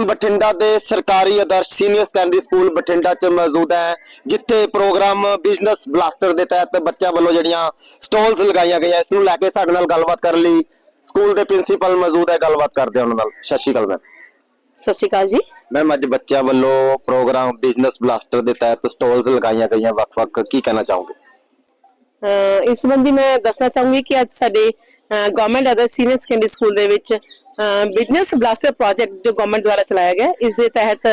Time Bathinda ਦੇ ਸਰਕਾਰੀ Adarsh senior secondary school Bathinda 'ਚ ਮੌਜੂਦ ਹੈ ਜਿੱਥੇ ਪ੍ਰੋਗਰਾਮ ਬਿਜ਼ਨਸ ਬਲਾਸਟਰ ਦੇ ਤਹਿਤ ਬੱਚਿਆਂ ਵੱਲੋਂ ਜਿਹੜੀਆਂ ਸਟਾਲਸ ਲਗਾਈਆਂ ਗਈਆਂ ਇਸ ਨੂੰ ਲੈ ਕੇ ਸਾਡੇ ਨਾਲ ਗੱਲਬਾਤ ਕਰਨ ਲਈ ਸਕੂਲ ਦੇ ਪ੍ਰਿੰਸੀਪਲ ਮੌਜੂਦ ਹੈ। ਗੱਲਬਾਤ ਕਰਦੇ ਹਾਂ ਉਹਨਾਂ ਨਾਲ। ਸਤਿ ਸ਼੍ਰੀ ਅਕਾਲ ਮੈਮ। ਸਤਿ ਸ਼੍ਰੀ ਅਕਾਲ ਜੀ। ਮੈਮ ਅੱਜ ਬੱਚਿਆਂ ਵੱਲੋਂ ਪ੍ਰੋਗਰਾਮ ਬਿਜ਼ਨਸ ਬਲਾਸਟਰ ਦੇ ਤਹਿਤ ਸਟਾਲਸ ਲਗਾਈਆਂ ਗਈਆਂ ਵੱਖ-ਵੱਖ ਕੀ ਕਹਿਣਾ ਚਾਹੋਗੇ? ਇਸ ਸੰਬੰਧੀ ਮੈਂ ਦੱਸਣਾ ਚਾਹੂੰਗੀ ਕਿ ਅੱਜ ਸਾਡੇ government other senior secondary school ਦੇ ਵਿੱਚ ਬਿਜ਼ਨਸ ਬਲਾਸਟਰ ਪ੍ਰੋਜੈਕਟ ਜੋ ਗਵਰਨਮੈਂਟ ਦੁਆਰਾ ਚਲਾਇਆ ਗਿਆ ਹੈ, ਇਸ ਦੇ ਤਹਿਤ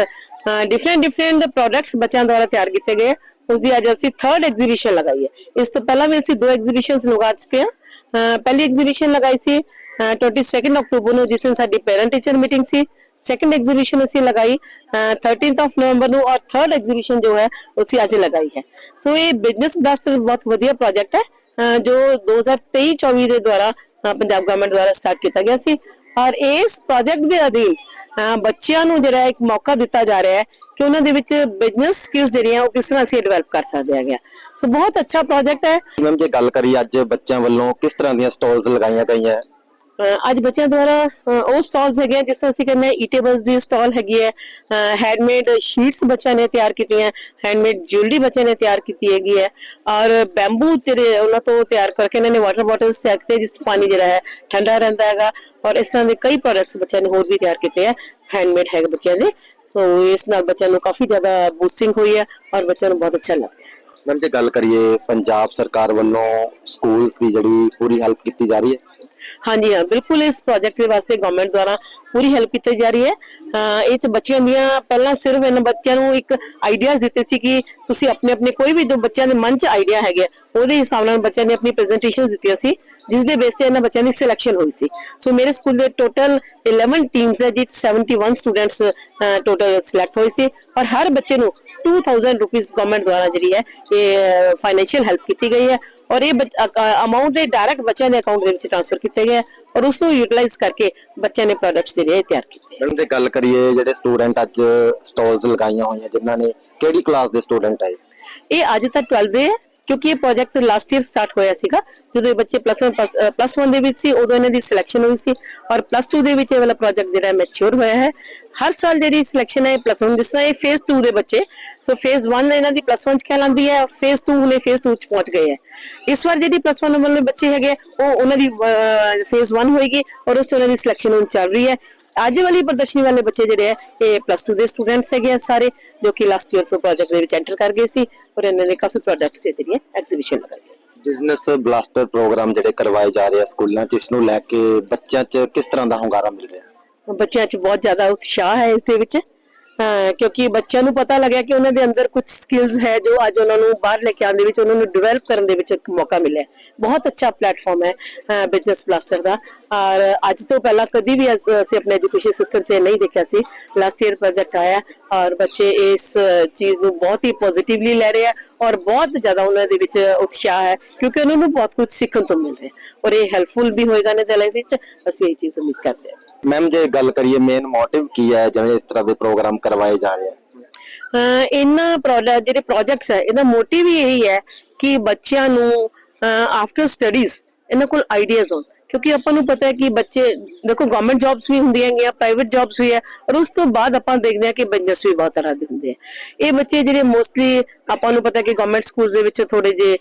ਡਿਫਰੈਂਟ ਡਿਫਰੈਂਟ ਪ੍ਰੋਡਕਟਸ ਬੱਚਿਆਂ ਦੁਆਰਾ ਤਿਆਰ ਕੀਤੇ ਗਏ ਹੈ। ਉਸ ਦੀ ਅੱਜ ਅਸੀਂ ਥਰਡ ਐਗਜ਼ੀਬਿਸ਼ਨ ਲਗਾਈ ਹੈ ਇਸ ਤੋਂ ਪਹਿਲਾਂ ਵੀ ਅਸੀਂ ਦੋ ਐਗਜ਼ੀਬਿਸ਼ਨਸ ਲਗਾ ਚੁੱਕੇ ਹਾਂ ਅਹ ਪਹਿਲੀ ਐਗਜ਼ੀਬਿਸ਼ਨ ਲਗਾਈ ਸੀ ਅਹ 22 ਅਕਤੂਬਰ ਨੂੰ ਜਿਸ ਦਿਨ ਸਾਡੀ ਪੈਰੈਂਟ ਟੀਚਰ ਮੀਟਿੰਗ ਸੀ ਸੈਕੰਡ ਐਗਜ਼ੀਬਿਸ਼ਨ ਅਸੀਂ ਲਗਾਈ ਅਹ 13th ਆਫ ਨਵੰਬਰ ਨੂੰ ਔਰ ਥਰਡ ਐਗਜ਼ੀਬਿਸ਼ਨ ਜੋ ਹੈ ਉਹ ਅਸੀਂ ਅੱਜ ਲਗਾਈ ਹੈ ਸੋ ਇਹ ਬਿਜ਼ਨਸ ਬਲਾਸਟਰ ਬਹੁਤ ਵਧੀਆ ਪ੍ਰੋਜੈਕਟ ਹੈ ਅਹ ਜੋ 2023-24 ਦੇ ਦੁਆਰਾ ਅਹ ਪੰਜਾਬ ਗਵਰਨਮੈਂਟ ਦੁਆਰਾ ਸਟਾਰਟ ਕੀਤਾ ਗਿਆ ਸੀ ਔਰ ਇਸ ਪ੍ਰੋਜੈਕਟ ਦੇ ਅਧੀਨ ਬੱਚਿਆਂ ਨੂੰ ਜਿਹੜਾ ਇੱਕ ਮੌਕਾ ਦਿੱਤਾ ਜਾ ਰਿਹਾ ਹੈ ਕਿ ਉਹਨਾਂ ਦੇ ਵਿੱਚ ਬਿਜ਼ਨਸ ਸਕਿੱਲਸ ਜਿਹੜੀਆਂ ਉਹ ਕਿਸ ਤਰ੍ਹਾਂ ਅਸੀਂ ਡਿਵੈਲਪ ਕਰ ਸਕਦੇ ਹੈਗੇ ਸੋ ਬਹੁਤ ਅੱਛਾ ਪ੍ਰੋਜੈਕਟ ਹੈ। ਮੈਮ ਜੇ ਗੱਲ ਕਰੀਏ ਅੱਜ ਬੱਚਿਆਂ ਵੱਲੋਂ ਕਿਸ ਤਰ੍ਹਾਂ ਦੀਆਂ ਸਟਾਲਸ ਲਗਾਈਆਂ ਗਈਆਂ? ਅੱਜ ਬੱਚਿਆਂ ਦੁਆਰਾ ਉਹ ਸਟਾਲਸ ਹੈਗੇ ਜਿਸ ਤਰ੍ਹਾਂ ਅਸੀਂ ਕਹਿੰਦੇ ਈਟੇਬਲਸ ਦੀ ਸਟਾਲ ਹੈਗੀ ਹੈ ਹੈਂਡਮੇਡ ਸ਼ੀਟਸ ਬੱਚਿਆਂ ਨੇ ਤਿਆਰ ਕੀਤੀਆਂ ਹੈਂਡਮੇਡ ਜੁਐਲਰੀ ਬੱਚਿਆਂ ਨੇ ਤਿਆਰ ਕੀਤੀ ਹੈਗੀ ਹੈ, ਔਰ ਬੈਂਬੂ ਜਿਹੜੇ ਉਹਨਾਂ ਤੋਂ ਤਿਆਰ ਕਰਕੇ ਇਹਨਾਂ ਨੇ ਵਾਟਰ ਬੋਟਲਸ ਤਿਆਰ ਕੀਤੇ, ਜਿਸ ਪਾਣੀ ਜਿਹੜਾ ਹੈ, ਠੰਡਾ ਰਹਿੰਦਾ ਹੈਗਾ, ਔਰ ਇਸ ਤਰ੍ਹਾਂ ਦੇ ਕਈ ਪ੍ਰੋਡਕਟਸ ਬੱਚਿਆਂ ਨੇ ਹੋਰ ਵੀ ਤਿਆਰ ਕੀਤੇ ਆ ਹੈਂਡਮੇਡ ਹੈਗੇ ਬੱਚਿਆਂ ਦੇ ਸੋ ਇਸ ਨਾਲ ਬੱਚਿਆਂ ਨੂੰ ਕਾਫੀ ਜ਼ਿਆਦਾ ਬੂਸਟਿੰਗ ਹੋਈ ਹੈ, ਔਰ ਬੱਚਿਆਂ ਨੂੰ ਬਹੁਤ ਅੱਛਾ ਲੱਗ ਰਿਹਾ ਮੈਮ ਜੇ ਗੱਲ ਕਰੀਏ ਪੰਜਾਬ ਸਰਕਾਰ ਵੱਲੋਂ ਸਕੂਲਸ ਦੀ ਜਿਹੜੀ ਪੂਰੀ ਹੈਲਪ ਕੀਤੀ ਜਾ ਰਹੀ ਹੈ ਹਾਂਜੀ, ਹਾਂ, ਬਿਲਕੁਲ ਇਸ ਪ੍ਰੋਜੈਕਟ ਦੇ ਵਾਸਤੇ ਗਵਰਨਮੈਂਟ ਦੁਆਰਾ ਪੂਰੀ ਹੈਲਪ ਕੀਤੀ ਜਾ ਰਹੀ ਹੈ। ਇਹ ਚ ਬੱਚਿਆਂ ਦੀਆਂ ਪਹਿਲਾਂ ਸਿਰਫ ਇਹਨਾਂ ਬੱਚਿਆਂ ਨੂੰ ਇੱਕ ਆਈਡੀਆਜ਼ ਦਿੱਤੇ ਸੀ ਕਿ ਤੁਸੀਂ ਆਪਣੇ ਆਪਣੇ ਕੋਈ ਵੀ ਜੋ ਬੱਚਿਆਂ ਦੇ ਮਨ ਚ ਆਈਡੀਆ ਹੈਗੇ ਉਹਦੇ ਹਿਸਾਬ ਨਾਲ ਬੱਚਿਆਂ ਨੇ ਆਪਣੀ ਪ੍ਰੈਜੈਂਟੇਸ਼ਨਸ ਦਿੱਤੀਆਂ ਸੀ, ਜਿਸ ਦੇ ਬੇਸ ਤੇ ਇਹਨਾਂ ਬੱਚਿਆਂ ਦੀ ਸਿਲੈਕਸ਼ਨ ਹੋਈ ਸੀ। ਸੋ ਮੇਰੇ ਸਕੂਲ ਦੇ ਟੋਟਲ 11 ਟੀਮਸ ਹੈ, ਜਿਸ 71 ਸਟੂਡੈਂਟਸ ਟੋਟਲ ਸਿਲੈਕਟ ਹੋਏ ਸੀ। ਔਰ ਹਰ ਬੱਚੇ ਨੂੰ 2000 ਰੁਪੀਸ ਗਵਰਨਮੈਂਟ ਦੁਆਰਾ ਜਿਹੜੀ ਹੈ ਇਹ ਫਾਈਨੈਂਸ਼ੀਅਲ ਹੈਲਪ ਕੀਤੀ ਗਈ ਹੈ ਔਰ ਇਹ ਅਮਾਉਂਟ ਦੇ ਡਾਇਰੈਕਟ ਬੱਚਿਆਂ ਦੇ ਅਕਾਊਂਟ ਦੇ ਵਿੱਚ ਟ੍ਰਾਂਸਫਰ ਕੀਤੇ ਗਏ ਹੈ ਔਰ ਉਸ ਨੂੰ ਯੂਟਿਲਾਈਜ਼ ਕਰਕੇ ਬੱਚਿਆਂ ਨੇ ਪ੍ਰੋਡਕਟਸ ਜਿਹੜੇ ਇਹ ਤਿਆਰ ਕੀਤੇ ਮੈਡਮ ਜੇ ਗੱਲ ਕਰੀਏ ਜਿਹੜੇ ਸਟੂਡੈਂਟ ਅੱਜ ਸਟਾਲਸ ਲਗਾਈਆਂ ਹੋਈਆਂ ਜਿਨ੍ਹਾਂ ਨੇ ਕਿਹੜੀ ਕਲਾਸ ਦੇ ਸਟੂਡੈਂਟ ਆਏ? ਇਹ ਅੱਜ ਤੱਕ 12 ਦੇ ਕਿਉਂਕਿ ਇਹ ਪ੍ਰੋਜੈਕਟ ਲਾਸਟ ਈਅਰ ਸਟਾਰਟ ਹੋਇਆ ਸੀਗਾ, ਜਦੋਂ ਇਹ ਬੱਚੇ ਪਲੱਸ 1 ਪਲੱਸ 1 ਦੇ ਵਿੱਚ ਸੀ, ਉਦੋਂ ਇਹਨਾਂ ਦੀ ਸਿਲੈਕਸ਼ਨ ਹੋਈ ਸੀ ਔਰ ਪਲੱਸ 2 ਦੇ ਵਿੱਚ ਇਹ ਵਾਲਾ ਪ੍ਰੋਜੈਕਟ ਜਿਹੜਾ ਮੈਚੁਰ ਹੋਇਆ ਹੈ। ਹਰ ਸਾਲ ਜਿਹੜੀ ਸਿਲੈਕਸ਼ਨ ਹੈ ਪਲੱਸ 1 ਜਿਸ ਤਰ੍ਹਾਂ ਇਹ ਫੇਜ਼ 2 ਦੇ ਬੱਚੇ ਸੋ ਫੇਜ਼ 1 ਇਹਨਾਂ ਦੀ ਪਲੱਸ 1 ਚ ਕਹਿਲਾਂਦੀ ਹੈ ਫੇਜ਼ 2 ਹੁਣੇ ਫੇਜ਼ 2 ਚ ਪਹੁੰਚ ਗਏ ਹੈ। ਇਸ ਵਾਰ ਜਿਹੜੀ ਪਲੱਸ 1 ਵਾਲੇ ਬੱਚੇ ਹੈਗੇ ਉਹ ਉਹਨਾਂ ਦੀ ਫੇਜ਼ 1 ਹੋਏਗੀ ਔਰ ਉਸ 'ਚ ਉਹਨਾਂ ਦੀ ਸਿਲੈਕਸ਼ਨ ਹੁਣ ਚੱਲ ਰਹੀ ਹੈ। ਅੱਜ ਵਾਲੀ ਪ੍ਰਦਰਸ਼ਨੀ ਵਾਲੇ ਬੱਚੇ ਜਿਹੜੇ ਆ ਇਹ ਪਲੱਸ 2 ਦੇ ਸਟੂਡੈਂਟਸ ਹੈਗੇ ਆ ਸਾਰੇ ਜੋ ਕਿ ਲਾਸਟ ਈਅਰ ਤੋਂ ਪ੍ਰੋਜੈਕਟ ਦੇ ਵਿੱਚ ਐਂਟਰ ਕਰ ਗਏ ਸੀ ਔਰ ਇਹਨਾਂ ਨੇ ਕਾਫੀ ਪ੍ਰੋਡਕਟਸ ਤੇ ਜਿਹੜੀਆਂ ਐਗਜ਼ੀਬਿਸ਼ਨ ਲਗਾਈ ਬਿਜ਼ਨਸ ਬਲਾਸਟਰ ਪ੍ਰੋਗਰਾਮ ਜਿਹੜੇ ਕਰਵਾਏ ਜਾ ਰਹੇ ਆ ਸਕੂਲਾਂ 'ਚ ਇਸ ਨੂੰ ਲੈ ਕੇ ਬੱਚਿਆਂ 'ਚ ਕਿਸ ਤਰ੍ਹਾਂ ਦਾ ਹੁੰਗਾਰਾ ਮਿਲ ਰਿਹਾ? ਬੱਚਿਆਂ 'ਚ ਬਹੁਤ ਜ਼ਿਆਦਾ ਉਤਸ਼ਾਹ ਹੈ ਇਸ ਦੇ ਵਿੱਚ। ਕਿਉਂਕਿ ਬੱਚਿਆਂ ਨੂੰ ਪਤਾ ਲੱਗਿਆ ਕਿ ਉਹਨਾਂ ਦੇ ਅੰਦਰ ਕੁਝ ਸਕਿੱਲਸ ਹੈ ਜੋ ਅੱਜ ਉਹਨਾਂ ਨੂੰ ਬਾਹਰ ਲੈ ਕੇ ਆਉਣ ਦੇ ਵਿੱਚ ਉਹਨਾਂ ਨੂੰ ਡਿਵੈਲਪ ਕਰਨ ਦੇ ਵਿੱਚ ਇੱਕ ਮੌਕਾ ਮਿਲਿਆ ਬਹੁਤ ਅੱਛਾ ਪਲੇਟਫਾਰਮ ਹੈ ਬਿਜ਼ਨਸ ਬਲਾਸਟਰ ਦਾ। ਔਰ ਅੱਜ ਤੋਂ ਪਹਿਲਾਂ ਕਦੀ ਵੀ ਅਸ- ਅਸੀਂ ਆਪਣੇ ਐਜੂਕੇਸ਼ਨ ਸਿਸਟਮ 'ਚ ਨਹੀਂ ਦੇਖਿਆ ਸੀ। ਲਾਸਟ ਈਅਰ ਪ੍ਰੋਜੈਕਟ ਆਇਆ ਔਰ ਬੱਚੇ ਇਸ ਚੀਜ਼ ਨੂੰ ਬਹੁਤ ਹੀ ਪੋਜ਼ਿਟਿਵਲੀ ਲੈ ਰਹੇ ਆ ਔਰ ਬਹੁਤ ਜ਼ਿਆਦਾ ਉਹਨਾਂ ਦੇ ਵਿੱਚ ਉਤਸ਼ਾਹ ਹੈ, ਕਿਉਂਕਿ ਉਹਨਾਂ ਨੂੰ ਬਹੁਤ ਕੁਝ ਸਿੱਖਣ ਤੋਂ ਮਿਲ ਰਿਹਾ ਔਰ ਇਹ ਹੈਲਪਫੁਲ ਵੀ ਹੋਏਗਾ ਇਹਨਾਂ ਦੇ ਲਾਈਫ ਵਿੱਚ ਅਸੀਂ ਇਹ ਚੀਜ਼ ਉਮੀਦ ਕਰਦੇ ਹਾਂ। ਮੈਮ ਜੇ ਗੱਲ ਕਰੀਏ ਮੇਨ ਮੋਟਿਵ ਕੀ ਹੈ, ਜਿਵੇਂ ਇਸ ਤਰ੍ਹਾਂ ਦੇ ਪ੍ਰੋਗਰਾਮ ਕਰਵਾਏ ਜਾ ਰਹੇ ਆ? ਇਹਨਾਂ ਪ੍ਰੋਡਕਟ ਜਿਹੜੇ ਪ੍ਰੋਜੈਕਟਸ ਹੈ, ਇਹਦਾ ਮੋਟਿਵ ਹੀ ਇਹੀ ਹੈ ਕਿ ਬੱਚਿਆਂ ਨੂੰ ਆਫਟਰ ਸਟੱਡੀਜ਼ ਇਹਨਾਂ ਕੋਲ ਆਈਡੀਆਜ਼ ਹੋਣ। ਕਿਉਂਕਿ ਆਪਾਂ ਨੂੰ ਪਤਾ ਹੈ ਕਿ ਬੱਚੇ, ਦੇਖੋ ਗਵਰਨਮੈਂਟ ਜੌਬਸ ਵੀ ਹੁੰਦੀਆਂ ਹੈਗੀਆਂ ਪ੍ਰਾਈਵੇਟ ਜੌਬਸ ਵੀ ਹੈ, ਔਰ ਉਸ ਤੋਂ ਬਾਅਦ ਆਪਾਂ ਦੇਖਦੇ ਹਾਂ ਕਿ ਬਿਜ਼ਨਸ ਵੀ ਬਹੁਤ ਤਰ੍ਹਾਂ ਦੇ ਹੁੰਦੇ ਆ। ਇਹ ਬੱਚੇ ਜਿਹੜੇ ਮੋਸਟਲੀ ਆਪਾਂ ਨੂੰ ਪਤਾ ਕਿ ਗਵਰਨਮੈਂਟ ਸਕੂਲਸ ਦੇ ਵਿੱਚ ਥੋੜੇ ਜੇ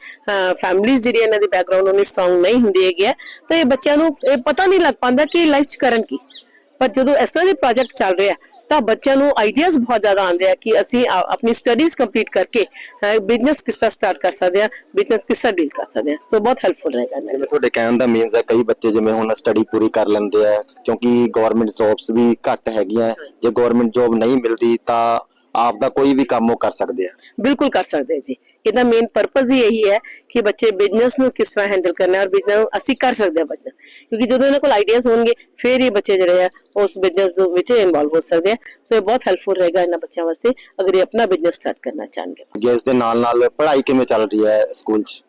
ਫੈਮਿਲੀਜ਼ ਜਿਹੜੀ ਇਹਨਾਂ ਦੀ ਬੈਕਗ੍ਰਾਉਂਡ ਉਹਨੀ ਸਟਰੋਂਗ ਨਹੀਂ ਹੁੰਦੀ ਹੈਗੀ ਹੈ। ਤਾਂ ਇਹ ਬੱਚਿਆਂ ਨੂੰ ਇਹ ਪਤਾ ਨਹੀਂ ਲੱਗ ਪਾਉਂਦਾ ਕਿ ਲਾਈਫ 'ਚ ਕਰਨ ਕੀ। ਪਰ ਜਦੋਂ ਇਸ ਤਰ੍ਹਾਂ ਦੇ ਪ੍ਰੋਜੈਕਟ ਚੱਲ ਰਿਹਾ ਤਾਂ ਬੱਚਿਆਂ ਨੂੰ ਆਈਡੀਆਜ਼ ਬਹੁਤ ਜ਼ਿਆਦਾ ਆਉਂਦੇ ਆ ਕਿ ਅਸੀਂ ਆਪਣੀ ਸਟੱਡੀਜ਼ ਕੰਪਲੀਟ ਕਰਕੇ ਬਿਜ਼ਨਸ ਕਿਸ ਤਰ੍ਹਾਂ ਸਟਾਰਟ ਕਰ ਸਕਦੇ ਆ ਬਿਜ਼ਨਸ ਕਿਸ ਤਰ੍ਹਾਂ ਡੀਲ ਕਰ ਸਕਦੇ ਆ। ਸੋ ਬਹੁਤ ਹੈਲਪਫੁਲ ਰਹੇਗਾ ਇਹਨਾਂ ਤੁਹਾਡੇ ਕਹਿਣ ਦਾ ਮੀਨਸ ਹੈ ਕਈ ਬੱਚੇ ਜਿਵੇਂ ਹੁਣ ਸਟੱਡੀ ਪੂਰੀ ਕਰ ਲੈਂਦੇ ਆ, ਕਿਉਂਕਿ ਗਵਰਨਮੈਂਟ ਜੌਬਸ ਵੀ ਘੱਟ ਹੈਗੀਆਂ। ਜੇ ਗਵਰਨਮੈਂਟ ਜੌਬ ਨਹੀਂ ਮਿਲਦੀ ਤਾਂ ਆਪ ਦਾ ਕੋਈ ਵੀ ਕੰਮ ਉਹ ਕਰ ਸਕਦੇ ਆ। ਬਿਲਕੁਲ ਕਰ ਸਕਦੇ ਆ ਜੀ। ਇਹਦਾ ਮੇਨ ਪਰਪਸ ਹੀ ਇਹੀ ਹੈ ਕਿ ਬੱਚੇ ਬਿਜ਼ਨਸ ਨੂੰ ਕਿਸ ਤਰ੍ਹਾਂ ਹੈਂਡਲ ਕਰਨਾ ਹੈ ਔਰ ਬਿਜ਼ਨਸ ਅਸੀਂ ਕਰ ਸਕਦੇ ਹਾਂ ਬੱਚੇ ਕਿਉਂਕਿ ਜਦੋਂ ਇਹਨਾਂ ਕੋਲ ਆਈਡੀਆਜ਼ ਹੋਣਗੇ ਫਿਰ ਹੀ ਬੱਚੇ ਜਿਹੜੇ ਆ ਉਸ ਬਿਜ਼ਨਸ ਦੇ ਵਿੱਚ ਇਨਵੋਲਵ ਹੋ ਸਕਦੇ ਆ। ਸੋ ਇਹ ਬਹੁਤ ਹੈਲਪਫੁਲ ਰਹੇਗਾ ਇਹਨਾਂ ਬੱਚਿਆਂ ਵਾਸਤੇ ਅਗਰ ਇਹ ਆਪਣਾ ਬਿਜ਼ਨਸ ਸਟਾਰਟ ਕਰਨਾ ਚਾਹਣਗੇ। ਇਸ ਦੇ ਨਾਲ ਨਾਲ ਪੜ੍ਹਾਈ ਕਿਵੇਂ ਚੱਲ ਰਹੀ ਹੈ ਸਕੂਲ 'ਚ?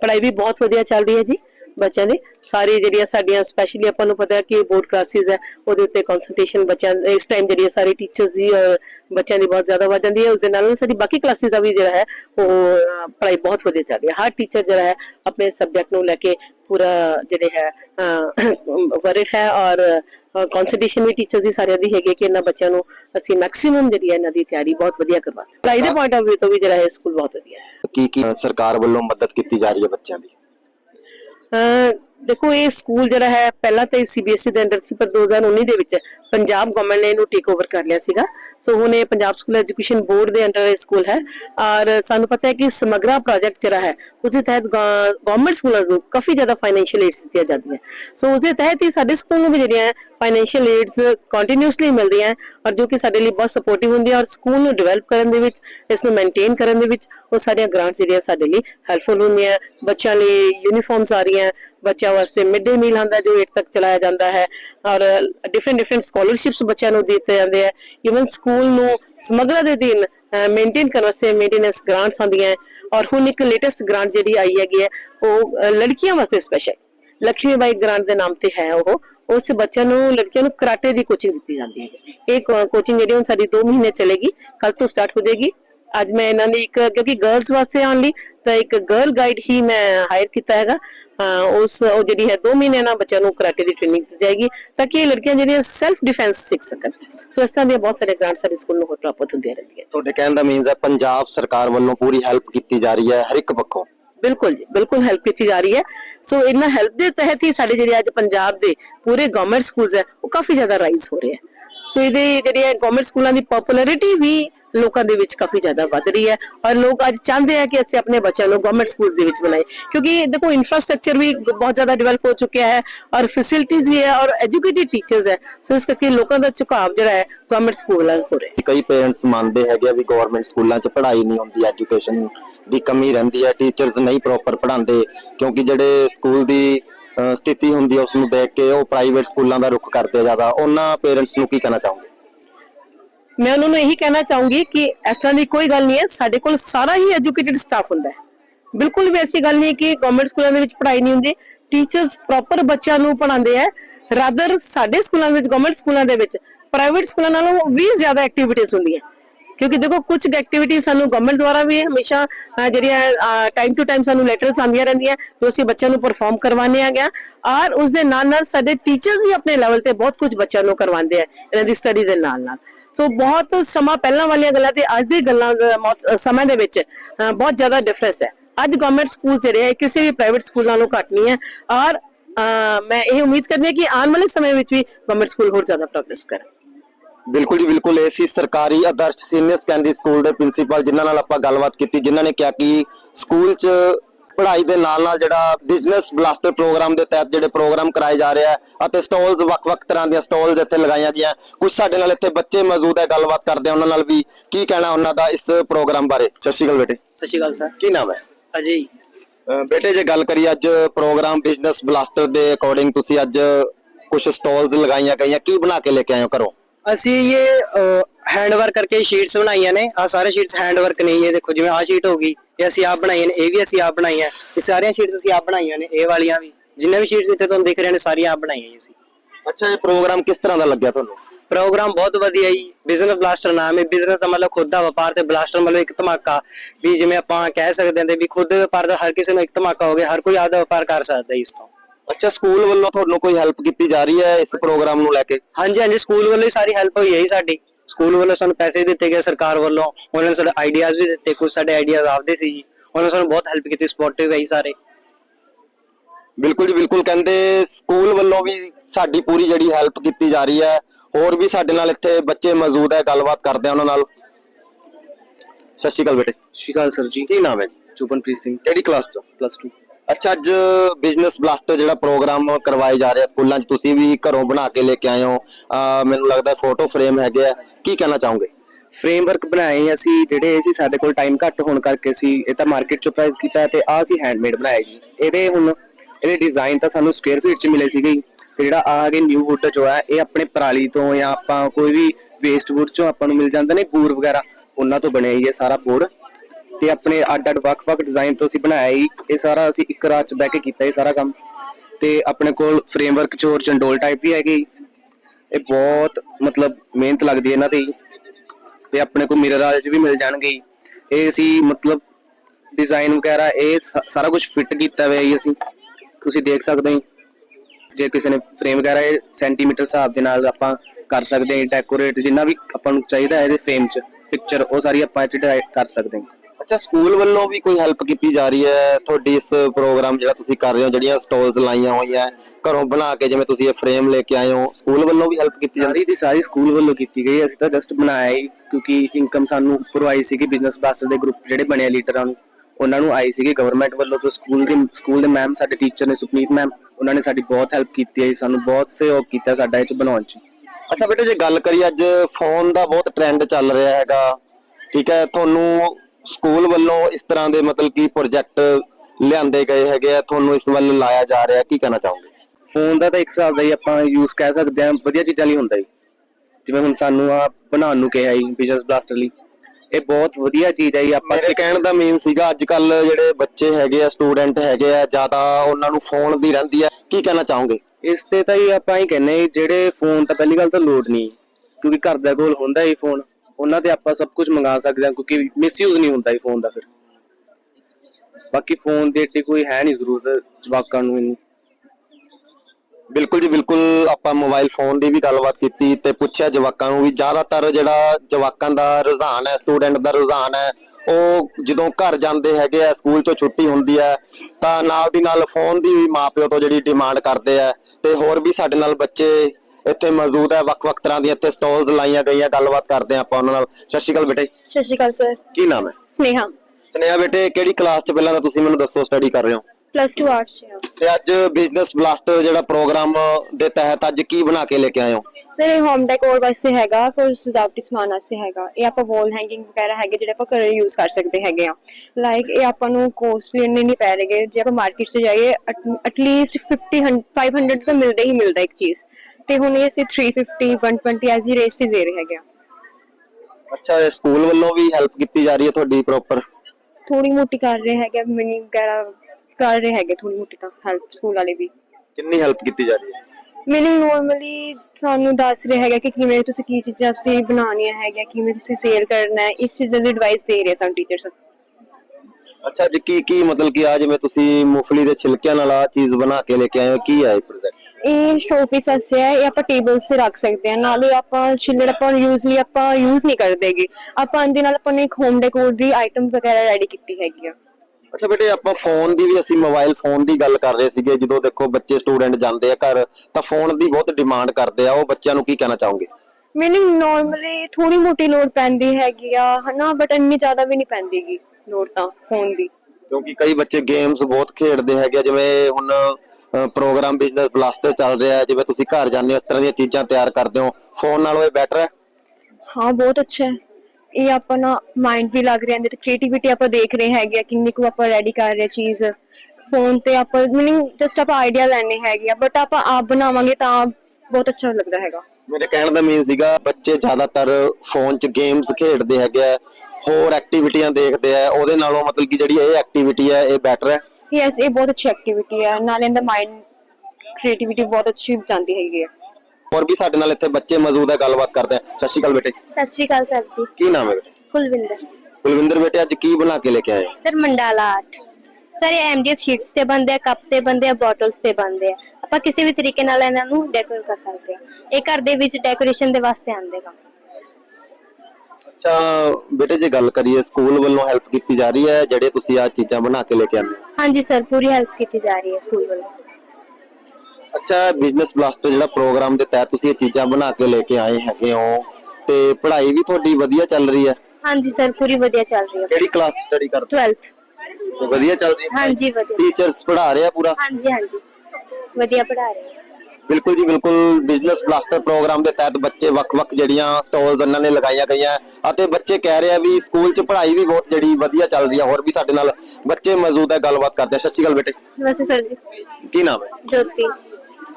ਪੜ੍ਹਾਈ ਵੀ ਬਹੁਤ ਵਧੀਆ ਚੱਲ ਰਹੀ ਹੈ ਜੀ। ਬੱਚਿਆਂ ਦੀ। ਸਾਰੇ ਜਿਹੜੀਆਂ ਸਾਡੀਆਂ ਸਪੈਸ਼ਲੀ ਆਪਾਂ ਨੂੰ ਪਤਾ ਹੈ ਕਿ ਬੋਰਡ ਕਲਾਸਿਸ ਹੈ, ਉਹਦੇ ਉੱਤੇ ਕਨਸੈਂਟ੍ਰੇਸ਼ਨ ਬੱਚਿਆਂ ਇਸ ਟਾਈਮ ਜਿਹੜੀ ਹੈ ਟੀਚਰਸ ਦੀ ਔਰ ਬੱਚਿਆਂ ਦੀ ਬਹੁਤ ਜ਼ਿਆਦਾ ਵੱਧ ਜਾਂਦੀ ਹੈ। ਉਸ ਦੇ ਨਾਲ ਨਾਲ ਸਾਡੀ ਬਾਕੀ ਕਲਾਸਿਸ ਦਾ ਵੀ ਜਿਹੜਾ ਹੈ, ਉਹ ਪੜ੍ਹਾਈ ਬਹੁਤ ਵਧੀਆ ਚੱਲ ਰਹੀ ਹੈ। ਹਰ ਟੀਚਰ ਜਿਹੜਾ ਹੈ, ਆਪਣੇ ਸਬਜੈਕਟ ਨੂੰ ਲੈ ਕੇ ਪੂਰਾ ਜਿਹੜੇ ਹੈ ਵਰਿਡ ਹੈ ਔਰ ਕਨਸੈਂਟ੍ਰੇਸ਼ਨ ਵੀ ਟੀਚਰਸ ਦੀ ਸਾਰਿਆਂ ਦੀ ਹੈਗੀ ਕਿ ਇਹਨਾਂ ਬੱਚਿਆਂ ਨੂੰ ਅਸੀਂ ਮੈਕਸਿਮਮ ਜਿਹੜੀ ਹੈ ਇਹਨਾਂ ਦੀ ਤਿਆਰੀ ਬਹੁਤ ਵਧੀਆ ਕਰਵਾ ਸਕੀਏ। ਪੜ੍ਹਾਈ ਦੇ ਪੁਆਇੰਟ ਆਫ View ਤੋਂ ਵੀ ਜਿਹੜਾ ਹੈ ਸਕੂਲ ਬਹੁਤ ਵਧੀਆ ਹੈ। ਕੀ ਕੀ ਸਰਕਾਰ ਵੱਲੋਂ ਮਦਦ ਕੀਤੀ ਜਾ ਰਹੀ ਹੈ ਬੱਚਿਆਂ ਦੀ? ਅਹ ਦੇਖੋ, ਇਹ ਸਕੂਲ ਜਿਹੜਾ ਹੈ, ਪਹਿਲਾਂ ਤਾਂ ਸੀਬੀਐਸਈ ਦੇ ਅੰਡਰ ਸੀ, ਪਰ 2019 ਦੇ ਵਿੱਚ ਪੰਜਾਬ ਗਵਰਨਮੈਂਟ ਨੇ ਇਹਨੂੰ ਟੇਕ ਓਵਰ ਕਰ ਲਿਆ ਸੀਗਾ। ਸੋ ਹੁਣ ਇਹ ਪੰਜਾਬ ਸਕੂਲ ਐਜੂਕੇਸ਼ਨ ਬੋਰਡ ਦੇ ਅੰਡਰ ਇਹ ਸਕੂਲ ਹੈ। ਔਰ ਸਾਨੂੰ ਪਤਾ ਹੈ ਕਿ ਸਮਗਰਾ ਪ੍ਰੋਜੈਕਟ ਜਿਹੜਾ ਹੈ ਉਸ ਤਹਿਤ ਗਵਰਨਮੈਂਟ ਸਕੂਲਾਂ ਨੂੰ ਕਾਫੀ ਜ਼ਿਆਦਾ ਫਾਈਨੈਂਸ਼ੀਅਲ ਏਡਸ ਦਿੱਤੀਆਂ ਜਾਂਦੀਆਂ। ਸੋ ਉਸ ਦੇ ਤਹਿਤ ਹੀ ਸਾਡੇ ਸਕੂਲ ਨੂੰ ਵੀ ਜਿਹੜੀਆਂ ਫਾਈਨੈਂਸ਼ੀਅਲ ਏਡਸ ਕੰਟੀਨਿਊਸਲੀ ਮਿਲਦੀਆਂ ਔਰ ਜੋ ਕਿ ਸਾਡੇ ਲਈ ਬਹੁਤ ਸਪੋਰਟਿਵ ਹੁੰਦੀਆਂ ਔਰ ਸਕੂਲ ਨੂੰ ਡਿਵੈਲਪ ਕਰਨ ਦੇ ਵਿੱਚ, ਇਸ ਨੂੰ ਮੇਨਟੇਨ ਕਰਨ ਦੇ ਵਿੱਚ, ਉਹ ਸਾਰੀਆਂ ਗ੍ਰਾਂਟਸ ਜਿਹੜੀਆਂ ਸਾਡੇ ਲਈ ਹੈਲਪਫੁਲ ਹੁੰਦੀਆਂ ਬੱਚਿਆਂ ਲਈ ਯੂਨੀਫਾਰਮਸ ਆ ਰਹੀਆਂ ਬੱਚਿਆਂ ਵਾਸਤੇ ਮਿਡ ਡੇ ਮੀਲ ਆਉਂਦਾ ਜੋ 8 ਤੱਕ ਚਲਾਇਆ ਜਾਂਦਾ ਹੈ। ਔਰ ਡਿਫਰੈਂਟ ਡਿਫਰੈਂਟ ਸਕਾਲਰਸ਼ਿਪਸ ਬੱਚਿਆਂ ਨੂੰ ਦਿੱਤੇ ਜਾਂਦੇ ਆ। ਇਵਨ ਸਕੂਲ ਨੂੰ ਸਮਗਰਾ ਦੇ ਦਿਨ ਮੇਨਟੇਨ ਕਰਨ ਵਾਸਤੇ ਮੇਨਟੇਨੈਂਸ ਗ੍ਰਾਂਟਸ ਆਉਂਦੀਆਂ ਔਰ ਹੁਣ ਇੱਕ ਲੇਟੈਸਟ ਗ੍ਰਾਂਟ ਜਿਹੜੀ ਆਈ ਹੈਗੀ ਹੈ, ਉਹ ਲੜਕੀਆਂ ਵਾਸਤੇ ਸਪੈਸ਼ਲ ਲక్ష్ਮੀ ਬਾਈ ਗ੍ਰਾਂਟ ਦੇ ਨਾਮ ਤੇ ਹੈ ਉਹ। ਉਸ ਬੱਚਿਆਂ ਨੂੰ, ਲੜਕੀਆਂ ਨੂੰ ਕਰਾਟੇ ਦੀ ਕੋਚਿੰਗ ਦਿੱਤੀ ਜਾਂਦੀ ਹੈ। ਇਹ ਕੋਚਿੰਗ ਜਿਹੜੀ ਹੁਣ ਸਾਡੀ 2 ਮਹੀਨੇ ਚੱਲੇਗੀ। ਕੱਲ ਤੋਂ ਸਟਾਰਟ ਹੋ ਜਾਏਗੀ। ਅੱਜ ਮੈਂ ਇਹਨਾਂ ਨੇ ਇੱਕ ਕਿਉਂਕਿ ਗਰਲਸ ਵਾਸਤੇ ਲਈ ਤਾਂ ਇੱਕ ਗਰਲ ਗਾਈਡ ਹੀ ਮੈਂ ਹਾਇਰ ਕੀਤਾ ਹੈਗਾ। ਉਸ ਉਹ ਜਿਹੜੀ ਹੈ 2 ਮਹੀਨੇ ਨਾਲ ਬੱਚਿਆਂ ਨੂੰ ਕਰਾਟੇ ਦੀ ਟ੍ਰੇਨਿੰਗ ਦਿੱਤੀ ਜਾਏਗੀ ਤਾਂ ਕਿ ਇਹ ਲੜਕੀਆਂ ਜਿਹੜੀਆਂ ਸੈਲਫ ਡਿਫੈਂਸ ਸਿੱਖ ਸਕਣ। ਸੋ ਇਸ ਤਰ੍ਹਾਂ ਦੀਆਂ ਬਹੁਤ ਸਾਰੇ ਗ੍ਰਾਂਟ ਸਾਡੇ ਸਕੂਲ ਨੂੰ ਹੋਰ ਪ੍ਰਾਪਤ ਹੁੰਦੀਆਂ ਰਹਿੰਦੀਆਂ। ਤੁਹਾਡੇ ਕਹਿਣ ਦਾ ਮੀਨਸ ਹੈ ਪੰਜਾਬ ਸਰਕਾਰ ਵੱਲੋਂ ਪੂਰੀ ਹੈਲਪ ਕੀਤੀ ਜਾ ਰਹੀ ਹੈ ਹਰ ਇੱਕ ਪੱਖੋਂ। ਬਿਲਕੁਲ ਜੀ ਬਿਲਕੁਲ ਹੈਲਪ ਕੀਤੀ ਜਾ ਰਹੀ ਹੈ। ਸੋ ਇਹਨਾਂ ਹੈਲਪ ਦੇ ਤਹਿਤ ਹੀ ਸਾਡੇ ਜਿਹੜੇ ਅੱਜ ਪੰਜਾਬ ਦੇ ਪੂਰੇ ਗਵਰਨਮੈਂਟ ਸਕੂਲਸ ਹੈ ਉਹ ਕਾਫੀ ਜ਼ਿਆਦਾ ਰਾਈਜ਼ ਹੋ ਰਹੇ ਹੈ। ਸੋ ਇਹਦੇ ਜਿਹੜੇ ਹੈ ਗਵਰਨਮੈਂਟ ਸਕੂਲਾਂ ਦੀ ਪਪੂਲੈਰਿਟੀ ਵੀ ਲੋਕਾਂ ਦੇ ਵਿੱਚ ਕਾਫੀ ਜ਼ਿਆਦਾ ਵੱਧ ਰਹੀ ਹੈ ਔਰ ਲੋਕ ਅੱਜ ਚਾਹੁੰਦੇ ਆ ਕਿ ਅਸੀਂ ਆਪਣੇ ਬੱਚਿਆਂ ਨੂੰ ਗਵਰਨਮੈਂਟ ਸਕੂਲਸ ਦੇ ਵਿੱਚ ਬਣਾਏ ਕਿਉਂਕਿ ਦੇਖੋ ਇਨਫਰਾਸਟ੍ਰਕਚਰ ਵੀ ਬਹੁਤ ਜ਼ਿਆਦਾ ਡਿਵੈਲਪ ਹੋ ਚੁੱਕਿਆ ਹੈ ਔਰ ਫੈਸਿਲਿਟੀਆਂ ਵੀ ਹੈ ਔਰ ਐਜੂਕੇਟਿਡ ਟੀਚਰਸ ਹੈ। ਸੋ ਇਸ ਕਰਕੇ ਲੋਕਾਂ ਦਾ ਝੁਕਾਅ ਜਿਹੜਾ ਹੈ ਗਵਰਨਮੈਂਟ ਸਕੂਲਾਂ ਹੋ ਰਿਹਾ ਕਈ ਪੇਰੈਂਟਸ ਮੰਨਦੇ ਹੈਗੇ ਆ ਵੀ ਗਵਰਨਮੈਂਟ ਸਕੂਲਾਂ 'ਚ ਪੜ੍ਹਾਈ ਨਹੀਂ ਹੁੰਦੀ ਐਜੂਕੇਸ਼ਨ ਦੀ ਕਮੀ ਰਹਿੰਦੀ ਹੈ ਟੀਚਰਸ ਨਹੀਂ ਪ੍ਰੋਪਰ ਪੜ੍ਹਾਉਂਦੇ ਕਿਉਂਕਿ ਜਿਹੜੇ ਸਕੂਲ ਦੀ ਸਥਿਤੀ ਹੁੰਦੀ ਹੈ ਉਸ ਨੂੰ ਦੇਖ ਕੇ ਉਹ ਪ੍ਰਾਈਵੇਟ ਸਕੂਲਾਂ ਦਾ ਰੁਖ ਕਰਦੇ ਆ ਜ਼ਿਆਦਾ। ਉਹਨਾਂ ਪੇਰੈਂਟਸ ਨੂੰ ਕੀ ਕਹਿਣਾ ਚਾਹੁੰਦੇ ਮੈਂ ਉਹਨਾਂ ਨੂੰ ਇਹੀ ਕਹਿਣਾ ਚਾਹੂੰਗੀ ਕਿ ਇਸ ਤਰ੍ਹਾਂ ਦੀ ਕੋਈ ਗੱਲ ਨਹੀਂ ਹੈ। ਸਾਡੇ ਕੋਲ ਸਾਰਾ ਹੀ ਐਜੂਕੇਟਿਡ ਸਟਾਫ ਹੁੰਦਾ ਹੈ। ਬਿਲਕੁਲ ਵੀ ਐਸੀ ਗੱਲ ਨਹੀਂ ਹੈ ਕਿ ਗਵਰਨਮੈਂਟ ਸਕੂਲਾਂ ਦੇ ਵਿੱਚ ਪੜ੍ਹਾਈ ਨਹੀਂ ਹੁੰਦੀ। ਟੀਚਰਸ ਪ੍ਰੋਪਰ ਬੱਚਿਆਂ ਨੂੰ ਪੜ੍ਹਾਉਂਦੇ ਹੈ। ਰਾਦਰ ਸਾਡੇ ਸਕੂਲਾਂ ਵਿੱਚ ਗਵਰਨਮੈਂਟ ਸਕੂਲਾਂ ਦੇ ਵਿੱਚ ਪ੍ਰਾਈਵੇਟ ਸਕੂਲਾਂ ਨਾਲੋਂ ਵੀ ਜ਼ਿਆਦਾ ਐਕਟੀਵਿਟੀਜ਼ ਹੁੰਦੀਆਂ। ਕਿਉਂਕਿ ਦੇਖੋ ਕੁਝ ਐਕਟੀਵਿਟੀ ਸਾਨੂੰ ਗਵਰਨਮੈਂਟ ਦੁਆਰਾ ਵੀ ਹਮੇਸ਼ਾ ਜਿਹੜੀਆਂ ਟਾਈਮ ਟੂ ਟਾਈਮ ਸਾਨੂੰ ਲੈਟਰਸ ਆਉਂਦੀਆਂ ਰਹਿੰਦੀਆਂ, ਜੋ ਅਸੀਂ ਬੱਚਿਆਂ ਨੂੰ ਪਰਫਾਰਮ ਕਰਵਾਉਂਦੇ ਆ। ਗਿਆ ਔਰ ਉਸ ਦੇ ਨਾਲ ਨਾਲ ਸਾਡੇ ਟੀਚਰਸ ਵੀ ਆਪਣੇ ਲੈਵਲ ਤੇ ਬਹੁਤ ਕੁਝ ਬੱਚਿਆਂ ਨੂੰ ਕਰਵਾਉਂਦੇ ਆ, ਇਹਨਾਂ ਦੀ ਸਟੱਡੀ ਦੇ ਨਾਲ ਨਾਲ ਸੋ ਬਹੁਤ ਸਮਾਂ ਪਹਿਲਾਂ ਵਾਲੀਆਂ ਗੱਲਾਂ ਤੇ ਅੱਜ ਦੀ ਗੱਲਾਂ ਸਮੇਂ ਦੇ ਵਿੱਚ ਬਹੁਤ ਜ਼ਿਆਦਾ ਡਿਫਰੈਂਸ ਹੈ। ਅੱਜ ਗਵਰਨਮੈਂਟ ਸਕੂਲ ਜਿਹੜੇ ਹੈ ਕਿਸੇ ਵੀ ਪ੍ਰਾਈਵੇਟ ਸਕੂਲ ਨਾਲੋਂ ਘੱਟ ਨਹੀਂ ਹੈ। ਔਰ ਮੈਂ ਇਹ ਉਮੀਦ ਕਰਦੀ ਹਾਂ ਕਿ ਆਉਣ ਵਾਲੇ ਸਮੇਂ ਵਿੱਚ ਵੀ ਗਵਰਨਮੈਂਟ ਸਕੂਲ ਹੋਰ ਜ਼ਿਆਦਾ ਪ੍ਰੋਗਰੈਸ ਕਰਨ ਬਿਲਕੁਲ ਜੀ ਬਿਲਕੁਲ। ਇਹ ਸੀ ਸਰਕਾਰੀ ਆਦਰਸ਼ ਸੀਨੀਅਰ ਸੈਕੰਡਰੀ ਸਕੂਲ ਦੇ ਪ੍ਰਿੰਸੀਪਲ ਜਿਨ੍ਹਾਂ ਨਾਲ ਆਪਾਂ ਗੱਲਬਾਤ ਕੀਤੀ ਜਿਨ੍ਹਾਂ ਨੇ ਕਿਹਾ ਕਿ ਸਕੂਲ 'ਚ ਪੜ੍ਹਾਈ ਦੇ ਨਾਲ ਨਾਲ ਜਿਹੜਾ ਬਿਜ਼ਨਸ ਬਲਾਸਟਰ ਪ੍ਰੋਗਰਾਮ ਦੇ ਤਹਿਤ ਜਿਹੜੇ ਪ੍ਰੋਗਰਾਮ ਕਰਾਏ ਜਾ ਰਹੇ ਅਤੇ ਸਟਾਲਸ ਵੱਖ-ਵੱਖ ਤਰ੍ਹਾਂ ਦੀਆਂ ਸਟਾਲਸ ਇੱਥੇ ਲਗਾਈਆਂ ਗਈਆਂ। ਕੁਝ ਸਾਡੇ ਨਾਲ ਇੱਥੇ ਬੱਚੇ ਮੌਜੂਦ ਹੈ ਗੱਲਬਾਤ ਕਰਦੇ ਆ ਉਹਨਾਂ ਨਾਲ ਵੀ ਕੀ ਕਹਿਣਾ ਉਹਨਾਂ ਦਾ ਇਸ ਪ੍ਰੋਗਰਾਮ ਬਾਰੇ। ਸਤਿ ਸ਼੍ਰੀ ਅਕਾਲ ਬੇਟੇ। ਸਤਿ ਸ਼੍ਰੀ ਅਕਾਲ ਸਰ। ਕੀ ਨਾਮ ਹੈ? ਅਜੇ ਬੇਟੇ ਜੇ ਗੱਲ ਕਰੀ ਅੱਜ ਪ੍ਰੋਗਰਾਮ ਬਿਜ਼ਨਸ ਬਲਾਸਟਰ ਦੇ ਅਕੋਰਡਿੰਗ ਤੁਸੀਂ ਅੱਜ ਕੁਝ ਸਟਾਲਸ ਲਗਾਈਆਂ ਗਈਆਂ ਕੀ ਬਣਾ ਕੇ ਲੈ ਕੇ ਆਏ ਹੋ ਘਰੋਂ? ਅਸੀਂ ਇਹ ਹੈਂਡ ਵਰਕ ਕਰਕੇ ਸ਼ੀਟਸ ਬਣਾਈਆਂ ਨੇ। ਆ ਸਾਰੇ ਸ਼ੀਟਸ ਹੈਂਡ ਵਰਕ ਨੇ ਇਹ ਦੇਖੋ ਜਿਵੇਂ ਆ ਸ਼ੀਟ ਹੋ ਗਈ ਇਹ ਅਸੀਂ ਆਪ ਬਣਾਈਆਂ ਨੇ ਇਹ ਵੀ ਅਸੀਂ ਆਪ ਬਣਾਈਆਂ। ਇਹ ਸਾਰੀਆਂ ਸ਼ੀਟਸ ਅਸੀਂ ਆਪ ਬਣਾਈਆਂ ਨੇ ਇਹ ਵਾਲੀਆਂ ਵੀ। ਜਿੰਨੇ ਵੀ ਸ਼ੀਟਸ ਇੱਥੇ ਤੁਹਾਨੂੰ ਦਿਖ ਰਹੇ ਨੇ ਸਾਰੀਆਂ ਆਪ ਬਣਾਈਆਂ ਜੀ ਅਸੀਂ। ਅੱਛਾ ਇਹ ਪ੍ਰੋਗਰਾਮ ਕਿਸ ਤਰ੍ਹਾਂ ਦਾ ਲੱਗਿਆ ਤੁਹਾਨੂੰ? ਪ੍ਰੋਗਰਾਮ ਬਹੁਤ ਵਧੀਆ ਜੀ। ਬਿਜ਼ਨਸ ਬਲਾਸਟਰ ਨਾਮ ਹੈ। ਬਿਜ਼ਨਸ ਦਾ ਮਤਲਬ ਖੁਦ ਦਾ ਵਪਾਰ ਤੇ ਬਲਾਸਟਰ ਮਤਲਬ ਇੱਕ ਧਮਾਕਾ। ਵੀ ਜਿਵੇਂ ਆਪਾਂ ਕਹਿ ਸਕਦੇ ਹਾਂ ਵੀ ਖੁਦ ਦੇ ਵਪਾਰ ਦਾ ਹਰ ਕਿਸੇ ਨੂੰ ਇੱਕ ਧਮਾਕਾ ਹੋ ਗਿਆ ਹਰ ਕੋਈ ਆਪਦਾ ਵਪਾਰ ਕਰ ਸਕਦਾ ਇਸ ਤੋਂ। ਅੱਛਾ ਸਕੂਲ ਵੱਲੋਂ ਤੁਹਾਨੂੰ ਕੋਈ ਹੈਲਪ ਕੀਤੀ ਜਾ ਰਹੀ ਹੈ ਇਸ ਪ੍ਰੋਗਰਾਮ ਨੂੰ ਲੈ ਕੇ? ਹਾਂਜੀ ਹਾਂਜੀ ਸਕੂਲ ਵੱਲੋਂ ਹੀ ਸਾਰੀ ਹੈਲਪ ਹੋਈ ਹੈ ਜੀ ਸਾਡੀ। ਸਕੂਲ ਵੱਲੋਂ ਸਾਨੂੰ ਪੈਸੇ ਵੀ ਦਿੱਤੇ ਗਏ ਸਰਕਾਰ ਵੱਲੋਂ। ਉਹਨਾਂ ਨੇ ਸਾਡੇ ਆਈਡੀਆਜ਼ ਵੀ ਦਿੱਤੇ ਕੁਝ ਸਾਡੇ ਆਈਡੀਆਜ਼ ਆਪਦੇ ਸੀ ਜੀ। ਉਹਨਾਂ ਨੇ ਸਾਨੂੰ ਬਹੁਤ ਹੈਲਪ ਕੀਤੀ ਸਪੋਰਟਿਵ ਹੈ ਜੀ ਸਾਰੇ। ਬਿਲਕੁਲ ਜੀ ਬਿਲਕੁਲ ਕਹਿੰਦੇ ਸਕੂਲ ਵੱਲੋਂ ਵੀ ਸਾਡੀ ਪੂਰੀ ਜਿਹੜੀ ਹੈਲਪ ਕੀਤੀ ਜਾ ਰਹੀ ਹੈ। ਹੋਰ ਵੀ ਸਾਡੇ ਨਾਲ ਇੱਥੇ ਬੱਚੇ ਮੌਜੂਦ ਹੈ ਗੱਲਬਾਤ ਕਰਦੇ ਆ ਉਹਨਾਂ ਨਾਲ। ਸਤਿ ਸ਼੍ਰੀ ਅਕਾਲ ਬੇਟੇ। ਸ਼ਿਕਾਲ ਸਰ ਜੀ। ਕੀ ਨਾਮ ਹੈ? ਚੁਪਨਪ੍ਰੀਤ ਸਿੰਘ। ਕਿਹੜੀ ਕਲਾਸ ਤੋਂ? ਪਲੱਸ 2 ਅੱਛਾ, ਅੱਜ ਬਿਜ਼ਨਸ ਬਲਾਸਟਰ ਜਿਹੜਾ ਪ੍ਰੋਗਰਾਮ ਕਰਵਾਏ ਜਾ ਰਿਹਾ ਸਕੂਲਾਂ 'ਚ, ਤੁਸੀਂ ਵੀ ਘਰੋਂ ਬਣਾ ਕੇ ਲੈ ਕੇ ਆਏ ਹੋ। ਅਹ ਮੈਨੂੰ ਲੱਗਦਾ ਫੋਟੋ ਫਰੇਮ ਹੈਗੇ ਆ। ਕੀ ਕਹਿਣਾ ਚਾਹੋਗੇ? ਫਰੇਮਵਰਕ ਬਣਾਏ ਅਸੀਂ, ਜਿਹੜੇ ਸੀ ਸਾਡੇ ਕੋਲ ਟਾਈਮ ਘੱਟ ਹੋਣ ਕਰਕੇ ਸੀ ਇਹ ਤਾਂ ਮਾਰਕੀਟ ਚੋਂ ਪ੍ਰਾਈਸ ਕੀਤਾ ਤੇ ਆ ਸੀ ਹੈਂਡਮੇਡ ਬਣਾਇਆ ਜੀ। ਇਹਦੇ ਹੁਣ, ਇਹਦੇ ਡਿਜ਼ਾਈਨ ਤਾਂ ਸਾਨੂੰ ਸਕੁਅਰ ਫੀਟ ਚ ਮਿਲੇ ਸੀਗੇ ਤੇ ਜਿਹੜਾ ਆ ਹੈਗੇ ਨਿਊ ਵੁੱਡ ਜੋ ਹੈ ਇਹ ਆਪਣੇ ਪਰਾਲੀ ਤੋਂ ਜਾਂ ਆਪਾਂ ਕੋਈ ਵੀ ਵੇਸਟ ਵੁੱਡ ਚੋਂ ਆਪਾਂ ਨੂੰ ਮਿਲ ਜਾਂਦੇ ਨੇ, ਬੂਰ ਵਗੈਰਾ, ਉਹਨਾਂ ਤੋਂ ਬਣਿਆ ਜੀ ਇਹ ਸਾਰਾ ਬੋਰਡ ਤੇ ਆਪਣੇ ਅੱਡ ਅੱਡ ਵੱਖ-ਵੱਖ ਡਿਜ਼ਾਈਨ ਤੋਂ ਅਸੀਂ ਬਣਾਇਆ ਜੀ। ਇਹ ਸਾਰਾ ਅਸੀਂ ਇੱਕ ਰਾਤ ਚ ਬਹਿ ਕੇ ਕੀਤਾ ਇਹ ਸਾਰਾ ਕੰਮ। ਤੇ ਆਪਣੇ ਕੋਲ ਫਰੇਮਵਰਕ ਚ ਹੋਰ ਚੰਡੋਲ ਟਾਈਪ ਵੀ ਹੈਗੇ ਜੀ। ਇਹ ਬਹੁਤ ਮਤਲਬ ਮਿਹਨਤ ਲੱਗਦੀ ਹੈ ਇਹਨਾਂ ਤੇ ਜੀ। ਤੇ ਆਪਣੇ ਕੋਲ ਮਿਰਰ ਵਾਲੇ ਚ ਵੀ ਮਿਲ ਜਾਣਗੇ ਜੀ। ਇਹ ਅਸੀਂ ਮਤਲਬ ਡਿਜ਼ਾਈਨ ਵਗੈਰਾ ਇਹ ਸਾ- ਸਾਰਾ ਕੁਝ ਫਿੱਟ ਕੀਤਾ ਹੋਇਆ ਜੀ ਅਸੀਂ। ਤੁਸੀਂ ਦੇਖ ਸਕਦੇ ਹੋ ਜੇ। ਕਿਸੇ ਨੇ ਫਰੇਮ ਵਗੈਰਾ ਇਹ ਸੈਂਟੀਮੀਟਰ ਹਿਸਾਬ ਦੇ ਨਾਲ ਆਪਾਂ ਕਰ ਸਕਦੇ ਹਾਂ ਡੈਕੋਰੇਟ ਜਿੰਨਾ ਵੀ ਆਪਾਂ ਨੂੰ ਚਾਹੀਦਾ ਹੈ ਇਹਦੇ ਫਰੇਮ 'ਚ। ਪਿਕਚਰ ਉਹ ਸਾਰੀ ਆਪਾਂ ਇਹ 'ਚ ਡਿਜ਼ਾਈਨ ਕਰ ਸਕਦੇ ਹਾਂ ਅੱਛਾ ਸਕੂਲ ਵੱਲੋਂ ਵੀ ਕੋਈ ਹੈਲਪ ਕੀਤੀ ਜਾ ਰਹੀ ਹੈ? ਤੁਹਾਡੀ ਇਸ ਪ੍ਰੋਗਰਾਮ ਜਿਹੜਾ ਤੁਸੀਂ ਕਰ ਰਹੇ ਹੋ ਜਿਹੜੀਆਂ ਸਟਾਲਸ ਲਾਈਆਂ ਹੋਈਆਂ ਘਰੋਂ ਬਣਾ ਕੇ ਜਿਵੇਂ ਤੁਸੀਂ ਇਹ ਫਰੇਮ ਲੈ ਕੇ ਆਏ ਹੋ ਸਕੂਲ ਵੱਲੋਂ ਵੀ ਹੈਲਪ ਕੀਤੀ ਜਾਂਦੀ? ਸਾਰੀ ਦੀ ਸਾਰੀ ਸਕੂਲ ਵੱਲੋਂ ਕੀਤੀ ਗਈ ਅਸੀਂ ਤਾਂ ਜਸਟ ਬਣਾਇਆ ਹੀ ਕਿਉਂਕਿ ਇਨਕਮ ਸਾਨੂੰ ਉੱਪਰੋਂ ਆਈ ਸੀਗੀ ਬਿਜ਼ਨਸ ਬਾਸਟਰ ਦੇ ਗਰੁੱਪ ਜਿਹੜੇ ਬਣੇ ਲੀਡਰਾਂ ਨੂੰ ਉਹਨਾਂ ਨੂੰ ਆਈ ਸੀਗੀ। ਗਵਰਨਮੈਂਟ ਵੱਲੋਂ ਤੋਂ ਸਕੂਲ ਦੇ ਸਕੂਲ ਦੇ ਮੈਮ ਸਾਡੇ ਟੀਚਰ ਨੇ ਸੁਪਨੀਤ ਮੈਮ ਉਹਨਾਂ ਨੇ ਸਾਡੀ ਬਹੁਤ ਹੈਲਪ ਕੀਤੀ ਹੈ ਜੀ, ਸਾਨੂੰ ਬਹੁਤ ਸਹਿਯੋਗ ਕੀਤਾ ਸਾਡਾ ਇਹ ਚ ਬਣਾਉਣ ਚ। ਅੱਛਾ ਬੇਟੇ ਜੇ ਗੱਲ ਕਰੀਏ ਅੱਜ ਫੋਨ ਦਾ ਬਹੁਤ ਟ੍ਰੈਂਡ ਚੱਲ ਰਿਹਾ ਹੈਗਾ ਠੀਕ ਹੈ? ਤੁਹਾਨੂੰ ਸਕੂਲ ਵੱਲੋਂ ਇਸ ਤਰ੍ਹਾਂ ਦੇ ਮਤਲਬ ਕਿ ਪ੍ਰੋਜੈਕਟ ਲਿਆਂਦੇ ਗਏ ਹੈਗੇ ਆ ਤੁਹਾਨੂੰ ਇਸ ਵੱਲ ਲਾਇਆ ਜਾ ਰਿਹਾ ਕੀ ਕਹਿਣਾ ਚਾਹੋਗੇ? ਫੋਨ ਦਾ ਤਾਂ ਇੱਕ ਹਿਸਾਬ ਦਾ ਹੀ ਆਪਾਂ ਯੂਜ਼ ਕਹਿ ਸਕਦੇ ਹਾਂ ਵਧੀਆ ਚੀਜ਼ਾਂ ਲਈ ਹੁੰਦਾ ਜੀ। ਜਿਵੇਂ ਹੁਣ ਸਾਨੂੰ ਆ ਬਣਾਉਣ ਨੂੰ ਕਿਹਾ ਜੀ ਬਿਜ਼ਨਸ ਬਲਾਸਟਰ ਲਈ। ਇਹ ਬਹੁਤ ਵਧੀਆ ਚੀਜ਼ ਹੈ ਜੀ ਆਪਾਂ ਮੇਰੇ ਕਹਿਣ ਦਾ ਮੀਨ ਸੀਗਾ ਅੱਜ ਕੱਲ ਜਿਹੜੇ ਬੱਚੇ ਹੈਗੇ ਆ ਸਟੂਡੈਂਟ ਹੈਗੇ ਆ ਜ਼ਿਆਦਾ ਉਹਨਾਂ ਨੂੰ ਫੋਨ ਦੀ ਰਹਿੰਦੀ ਹੈ ਕੀ ਕਹਿਣਾ ਚਾਹੋਗੇ? ਇਸ ਤੇ ਤਾਂ ਹੀ ਆਪਾਂ ਹੀ ਕਹਿੰਨੇ ਜਿਹੜੇ ਫੋਨ ਤਾਂ ਪਹਿਲੀ ਗੱਲ ਤਾਂ ਲੋਡ ਨਹੀਂ ਕਿਉਂਕਿ ਘਰ ਦੇ ਕੋਲ ਹੁੰਦਾ ਹੀ ਫੋਨ ਉਹਨਾਂ ਤੇ ਆਪਾਂ ਸਭ ਕੁਝ ਮੰਗਾ ਸਕਦੇ ਹਾਂ, ਕਿਉਂਕਿ ਮਿਸਯੂਜ਼ ਨਹੀਂ ਹੁੰਦਾ ਹੀ ਫੋਨ ਦਾ ਫਿਰ। ਬਾਕੀ ਫੋਨ ਦੀ ਏਡੀ ਕੋਈ ਹੈ ਨਹੀਂ ਜ਼ਰੂਰਤ ਜਵਾਕਾਂ ਨੂੰ ਇੰਨੀ। ਬਿਲਕੁਲ ਜੀ, ਬਿਲਕੁਲ ਆਪਾਂ ਮੋਬਾਈਲ ਫੋਨ ਦੀ ਵੀ ਗੱਲਬਾਤ ਕੀਤੀ ਤੇ ਪੁੱਛਿਆ ਜਵਾਕਾਂ ਨੂੰ ਵੀ ਜ਼ਿਆਦਾਤਰ ਜਿਹੜਾ ਜਵਾਕਾਂ ਦਾ ਰੁਝਾਨ ਹੈ ਸਟੂਡੈਂਟ ਦਾ ਰੁਝਾਨ ਹੈ, ਉਹ ਜਦੋਂ ਘਰ ਜਾਂਦੇ ਹੈਗੇ ਆ ਸਕੂਲ ਤੋਂ ਛੁੱਟੀ ਹੁੰਦੀ ਹੈ, ਤਾਂ ਨਾਲ ਦੀ ਨਾਲ ਫੋਨ ਦੀ ਵੀ ਮਾਪਿਓ ਤੋਂ ਜਿਹੜੀ ਡਿਮਾਂਡ ਕਰਦੇ ਆ, ਤੇ ਹੋਰ ਵੀ ਸਾਡੇ ਨਾਲ ਬੱਚੇ ਇੱਥੇ ਮੌਜੂਦ ਹੈ ਵੱਖ-ਵੱਖ ਤਰ੍ਹਾਂ ਦੀਆਂ ਇੱਥੇ ਸਟਾਲਸ ਲਾਈਆਂ ਗਈਆਂ ਗੱਲਬਾਤ ਕਰਦੇ ਆਪਾਂ ਉਹਨਾਂ ਨਾਲ। ਸਤਿ ਸ਼੍ਰੀ ਅਕਾਲ ਬੇਟੇ। ਸਤਿ ਸ਼੍ਰੀ ਅਕਾਲ ਸਰ। ਕੀ ਨਾਮ ਹੈ? ਸਨੇਹਾ। ਸਨੇਹਾ ਬੇਟੇ ਕਿਹੜੀ ਕਲਾਸ 'ਚ ਪਹਿਲਾਂ ਤਾਂ ਤੁਸੀਂ ਮੈਨੂੰ ਦੱਸੋ ਸਟੱਡੀ ਕਰ ਰਹੇ ਹੋ? ਪਲੱਸ 2 ਆਰਟਸ ਤੇ ਅੱਜ ਬਿਜ਼ਨਸ ਬਲਾਸਟਰ ਜਿਹੜਾ ਪ੍ਰੋਗਰਾਮ ਦੇ ਤਹਿਤ ਅੱਜ ਕੀ ਬਣਾ ਕੇ ਲੈ ਕੇ ਆਏ ਹੋ? ਸਰ ਇਹ ਹੋਮ ਡੈਕੋਰ ਵਾਸਤੇ ਹੈਗਾ ਫਿਰ ਸਜਾਵਟੀ ਸਮਾਨ ਵਾਸਤੇ ਹੈਗਾ। ਇਹ ਆਪਾਂ ਵਾਲ ਹੈਂਗਿੰਗ ਵਗੈਰਾ ਹੈਗੇ ਜਿਹੜੇ ਆਪਾਂ ਘਰੇ ਯੂਜ਼ ਕਰ ਸਕਦੇ ਹੈਗੇ ਆ ਲਾਈਕ ਇਹ ਆਪਾਂ ਨੂੰ ਕੋਸਟਲੀ ਇੰਨੇ ਨਹੀਂ ਪੈ ਰਹੇਗੇ ਜੇ ਆਪਾਂ ਮਾਰਕੀਟ 'ਚ ਜਾਈਏ ਐਟਲੀਸਟ 50 hun- 500 ਤਾਂ ਮਿਲਦਾ ਹੀ ਮਿਲਦਾ ਇੱਕ ਚੀਜ਼। ਤੇ ਹੁਣ ਇਹ ਅਸੀਂ 350 120 ਐਸ ਦੀ ਰੇਸ ਤੇ ਦੇ ਰਹੇ ਹੈਗੇ ਆ। ਅੱਛਾ ਇਹ ਸਕੂਲ ਵੱਲੋਂ ਵੀ ਹੈਲਪ ਕੀਤੀ ਜਾ ਰਹੀ ਹੈ ਤੁਹਾਡੀ ਪ੍ਰੋਪਰ ਥੋੜੀ ਮੋਟੀ ਕਰ ਰਹੇ ਹੈਗੇ ਮਿਨੀ ਵਗੈਰਾ ਕਰ ਰਹੇ ਹੈਗੇ ਥੋੜੀ ਮੋਟੀ ਤਾਂ ਹੈਲਪ ਸਕੂਲ ਵਾਲੇ ਵੀ। ਕਿੰਨੀ ਹੈਲਪ ਕੀਤੀ ਜਾ ਰਹੀ ਹੈ? ਮੀਨਿੰਗ ਨਾਰਮਲੀ ਸਾਨੂੰ ਦੱਸ ਰਹੇ ਹੈਗਾ ਕਿ ਕਿਵੇਂ ਤੁਸੀਂ ਕੀ ਚੀਜ਼ਾਂ ਤੁਸੀਂ ਬਣਾਉਣੀਆਂ ਹੈਗੀਆਂ ਕਿਵੇਂ ਤੁਸੀਂ ਸੇਲ ਕਰਨਾ ਹੈ ਇਸ ਚੀਜ਼ਾਂ ਦੀ ਐਡਵਾਈਸ ਦੇ ਰਹੇ ਸਾਨੂੰ ਟੀਚਰਸ ਅੱਛਾ ਜੀ ਕੀ ਕੀ ਮਤਲਬ ਕਿ ਆ ਜਿਵੇਂ ਤੁਸੀਂ ਮੂੰਗਫਲੀ ਦੇ ਛਿਲਕਿਆਂ ਨਾਲ ਆ ਚੀਜ਼ ਬਣਾ ਕੇ ਲੈ ਕੇ ਆਏ ਹੋ ਕੀ ਹੈ ਇਹ ਪ੍ਰੋਜੈਕਟ ਇਹ ਸ਼ੋਪੀਸ ਐਸੇ ਹੈ ਇਹ ਆਪਾਂ ਟੇਬਲਸ ਤੇ ਰੱਖ ਸਕਦੇ ਹਾਂ ਨਾਲੇ ਆਪਾਂ ਛਿੱਲੜ ਆਪਾਂ ਯੂਜ਼ਲੀ ਆਪਾਂ ਯੂਜ਼ ਨਹੀਂ ਕਰਦੇਗੇ ਆਪਾਂ ਇਹਦੇ ਨਾਲ ਆਪਾਂ ਨੇ ਇੱਕ ਹੋਮ ਡੈਕੋਰ ਦੀ ਆਈਟਮ ਵਗੈਰਾ ਰੈਡੀ ਕੀਤੀ ਹੈਗੀ ਆ। ਅੱਛਾ ਬੇਟੇ ਆਪਾਂ ਫੋਨ ਦੀ ਵੀ ਅਸੀਂ ਮੋਬਾਈਲ ਫੋਨ ਦੀ ਗੱਲ ਕਰ ਰਹੇ ਸੀਗੇ ਜਦੋਂ ਦੇਖੋ ਬੱਚੇ ਸਟੂਡੈਂਟ ਜਾਂਦੇ ਆ ਘਰ ਤਾਂ ਫੋਨ ਦੀ ਬਹੁਤ ਡਿਮਾਂਡ ਕਰਦੇ ਆ ਉਹ ਬੱਚਿਆਂ ਨੂੰ ਕੀ ਕਹਿਣਾ ਚਾਹੋਗੇ? ਮੀਨਿੰਗ ਨਾਰਮਲੀ ਥੋੜੀ ਮੋਟੀ ਲੋਡ ਪੈਂਦੀ ਹੈਗੀ ਆ ਹਨਾ ਬਟ ਇੰਨੀ ਜ਼ਿਆਦਾ ਵੀ ਨਹੀਂ ਪੈਂਦੀਗੀ ਲੋਡ ਤਾਂ ਫੋਨ ਦੀ। ਕਿਉਂਕਿ ਕਈ ਬੱਚੇ ਗੇਮਸ ਬਹੁਤ ਖੇਡਦੇ ਹੈਗੇ ਆ, ਜਿਵੇਂ ਹੁਣ ਪ੍ਰੋਗਰਾਮ ਬਿਜ਼ਨਸ ਬਲਾਸਟਰ ਚੱਲ ਰਿਹਾ ਹੈ ਜਿਵੇਂ ਤੁਸੀਂ ਘਰ ਜਾਂਦੇ ਹੋ ਇਸ ਤਰ੍ਹਾਂ ਦੀਆਂ ਚੀਜ਼ਾਂ ਤਿਆਰ ਕਰਦੇ ਹੋ। ਫੋਨ ਨਾਲੋਂ ਇਹ ਬੈਟਰ ਹੈ? ਹਾਂ ਬਹੁਤ ਅੱਛਾ ਹੈ। ਇਹ ਆਪਣਾ ਮਾਈਂਡ ਵੀ ਲੱਗ ਰਿਹਾ ਇਹਦੇ ਤੇ ਕ੍ਰੀਏਟੀਵਿਟੀ ਆਪਾਂ ਦੇਖ ਰਹੇ ਹੈਗੇ ਆ ਕਿੰਨੀ ਕੁ ਆਪਾਂ ਰੈਡੀ ਕਰ ਰਹੇ ਚੀਜ਼। ਫੋਨ ਤੇ ਆਪਾਂ ਮੀਨਿੰਗ ਜਸਟ ਆਪਾਂ ਆਈਡੀਆ ਲੈਣੇ ਹੈਗੇ ਆ ਬਟ ਆਪਾਂ ਆਪ ਬਣਾਵਾਂਗੇ ਤਾਂ ਬਹੁਤ ਅੱਛਾ ਲੱਗਦਾ ਹੈਗਾ। ਮੇਰੇ ਕਹਿਣ ਦਾ ਮੀਨ ਸੀਗਾ ਬੱਚੇ ਜ਼ਿਆਦਾਤਰ ਫੋਨ 'ਚ ਗੇਮਸ ਖੇਡਦੇ ਹੈਗੇ ਆ ਹੋਰ ਐਕਟੀਵਿਟੀਆਂ ਦੇਖਦੇ ਆ ਉਹਦੇ ਨਾਲੋਂ ਮਤਲਬ ਕਿ ਜਿਹੜੀ ਇਹ ਐਕਟੀਵਿਟੀ ਹੈ ਇਹ ਬੈਟਰ ਹੈ। ਯੈਸ ਇਹ ਬਹੁਤ ਅੱਛੀ ਐਕਟੀਵਿਟੀ ਹੈ। ਨਾਲੇ ਇਹਦਾ ਮਾਈਂਡ ਕ੍ਰੀਏਟੀਵਿਟੀ ਬਹੁਤ ਅੱਛੀ ਜਾਂਦੀ ਹੈਗੀ ਹੈ। ਹੋਰ ਵੀ ਸਾਡੇ ਨਾਲ ਇੱਥੇ ਬੱਚੇ ਮੌਜੂਦ ਹੈ ਗੱਲਬਾਤ ਕਰਦੇ ਆ ਸਤਿ ਸ਼੍ਰੀ ਅਕਾਲ ਬੇਟੇ। ਸਤਿ ਸ਼੍ਰੀ ਅਕਾਲ ਸਰ ਜੀ। ਕੀ ਨਾਮ ਹੈ ਬੇਟੇ? ਕੁਲਵਿੰਦਰ। ਕੁਲਵਿੰਦਰ ਬੇਟੇ ਅੱਜ ਕੀ ਬਣਾ ਕੇ ਲੈ ਕੇ ਆਏ ਹੋ? Sir Mandala art. ਸਰ ਇਹ ਐਮਡੀਐਫ ਸ਼ੀਟਸ ਤੇ ਬਣਦੇ ਆ ਕੱਪ ਤੇ ਬਣਦੇ ਆ ਬੋਟਲਸ ਤੇ ਬਣਦੇ ਆ। ਆਪਾਂ ਕਿਸੇ ਵੀ ਤਰੀਕੇ ਨਾਲ ਇਹਨਾਂ ਨੂੰ ਡੈਕੋਰ ਕਰ ਸਕਦੇ ਆ ਇਹ ਘਰ ਦੇ ਵਿੱਚ ਡੈਕੋਰੇਸ਼ਨ ਦੇ ਵਾਸਤੇ ਆਂਦੇਗਾ ਅੱਛਾ ਬੇਟੇ ਜੇ ਗੱਲ ਕਰੀਏ ਸਕੂਲ ਵੱਲੋਂ ਹੈਲਪ ਕੀਤੀ ਜਾ ਰਹੀ ਹੈ ਜਿਹੜੇ ਤੁਸੀਂ ਆ ਚੀਜ਼ਾਂ ਬਣਾ ਕੇ ਲੈ ਕੇ ਆਏ ਹੋ? ਹਾਂਜੀ ਸਰ ਪੂਰੀ ਹੈਲਪ ਕੀਤੀ ਜਾ ਰਹੀ ਹੈ ਸਕੂਲ ਵੱਲੋਂ। ਅੱਛਾ ਬਿਜ਼ਨਸ ਬਲਾਸਟਰ ਜਿਹੜਾ ਪ੍ਰੋਗਰਾਮ ਦੇ ਤਹਿਤ ਤੁਸੀਂ ਇਹ ਚੀਜ਼ਾਂ ਬਣਾ ਕੇ ਲੈ ਕੇ ਆਏ ਹੈਗੇ ਹੋ ਤੇ ਪੜ੍ਹਾਈ ਵੀ ਤੁਹਾਡੀ ਵਧੀਆ ਚੱਲ ਰਹੀ ਹੈ? ਹਾਂਜੀ ਸਰ ਪੂਰੀ ਵਧੀਆ ਚੱਲ ਰਹੀ ਹੈ। ਕਿਹੜੀ ਕਲਾਸ ਸਟੱਡੀ ਕਰਦੇ 12th ਹੋ ਵਧੀਆ ਚੱਲ ਰਹੀ ਹੈ? ਹਾਂਜੀ ਵਧੀਆ। ਟੀਚਰਸ ਪੜ੍ਹਾ ਰਹੇ ਆ ਪੂਰਾ? ਹਾਂਜੀ ਹਾਂਜੀ। ਵਧੀਆ ਪੜ੍ਹਾ ਰਹੇ ਆ। ਬਿਲਕੁਲ ਜੀ ਬਿਲਕੁਲ ਬਿਜ਼ਨਸ ਬਲਾਸਟਰ ਪ੍ਰੋਗਰਾਮ ਦੇ ਤਹਿਤ ਬੱਚੇ ਵੱਖ-ਵੱਖ ਜਿਹੜੀਆਂ ਸਟਾਲਸ ਉਹਨਾਂ ਨੇ ਲਗਾਈਆਂ ਗਈਆਂ ਅਤੇ ਬੱਚੇ ਕਹਿ ਰਹੇ ਆ ਵੀ ਸਕੂਲ 'ਚ ਪੜ੍ਹਾਈ ਵੀ ਬਹੁਤ ਜਿਹੜੀ ਵਧੀਆ ਚੱਲ ਰਹੀ ਹੈ ਹੋਰ ਵੀ ਸਾਡੇ ਨਾਲ ਬੱਚੇ ਮੌਜੂਦ ਹੈ ਗੱਲਬਾਤ ਕਰਦੇ ਆ। ਸਤਿ ਸ਼੍ਰੀ ਅਕਾਲ ਬੇਟੇ। ਵੈਸੇ ਸਰ ਜੀ। ਕੀ ਨਾਮ ਹੈ? ਜੋਤੀ।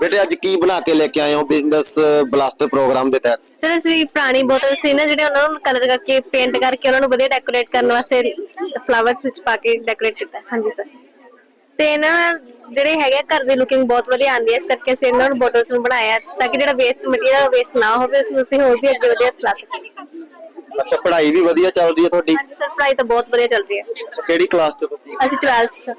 ਬੇਟੇ ਅੱਜ ਕੀ ਬਣਾ ਕੇ ਲੈ ਕੇ ਆਏ ਹੋ ਬਿਜ਼ਨਸ ਬਲਾਸਟਰ ਪ੍ਰੋਗਰਾਮ ਦੇ ਤਹਿਤ? ਸਰ ਅਸੀਂ ਪੁਰਾਣੀ ਬੋਤਲ ਸੀ ਨਾ ਜਿਹੜੇ ਉਹਨਾਂ ਨੂੰ ਕਲਰ ਕਰਕੇ ਪੇਂਟ ਕਰਕੇ ਉਹਨਾਂ ਨੂੰ ਵਧੀਆ ਡੈਕੋਰੇਟ ਕਰਨ ਵਾਸਤੇ ਫਲਾਵਰਸ ਵਿੱਚ ਪਾ ਕੇ ਡੈਕੋਰੇਟ ਕੀਤਾ। ਹਾਂਜੀ ਸਰ ਤੇ ਨਾ ਜਿਹੜੇ ਹੈਗੇ ਘਰ ਦੀ ਲੁਕਿੰਗ ਬਹੁਤ ਵਧੀਆ ਆਉਂਦੀ ਹੈ ਇਸ ਕਰਕੇ ਅਸੀਂ ਇਹਨਾਂ ਨੂੰ ਬੋਟਲਸ ਨੂੰ ਬਣਾਇਆ ਹੈ, ਤਾਂ ਕਿ ਜਿਹੜਾ ਵੇਸਟ ਮਟੀਰੀਅਲ ਵੇਸਟ ਨਾ ਹੋਵੇ ਉਸ ਨੂੰ ਅਸੀਂ ਹੋਰ ਵੀ ਅੱਗੇ ਵਧੀਆ ਚਲਾ ਸਕੀਏ। ਅੱਛਾ ਪੜ੍ਹਾਈ ਵੀ ਵਧੀਆ ਚੱਲ ਰਹੀ ਹੈ ਤੁਹਾਡੀ? ਹਾਂਜੀ ਸਰ ਪੜ੍ਹਾਈ ਤਾਂ ਬਹੁਤ ਵਧੀਆ ਚੱਲ ਰਹੀ ਹੈ। ਅੱਛਾ, ਕਿਹੜੀ ਕਲਾਸ 'ਚ ਤੁਸੀਂ? ਅਸੀਂ 12th ਚ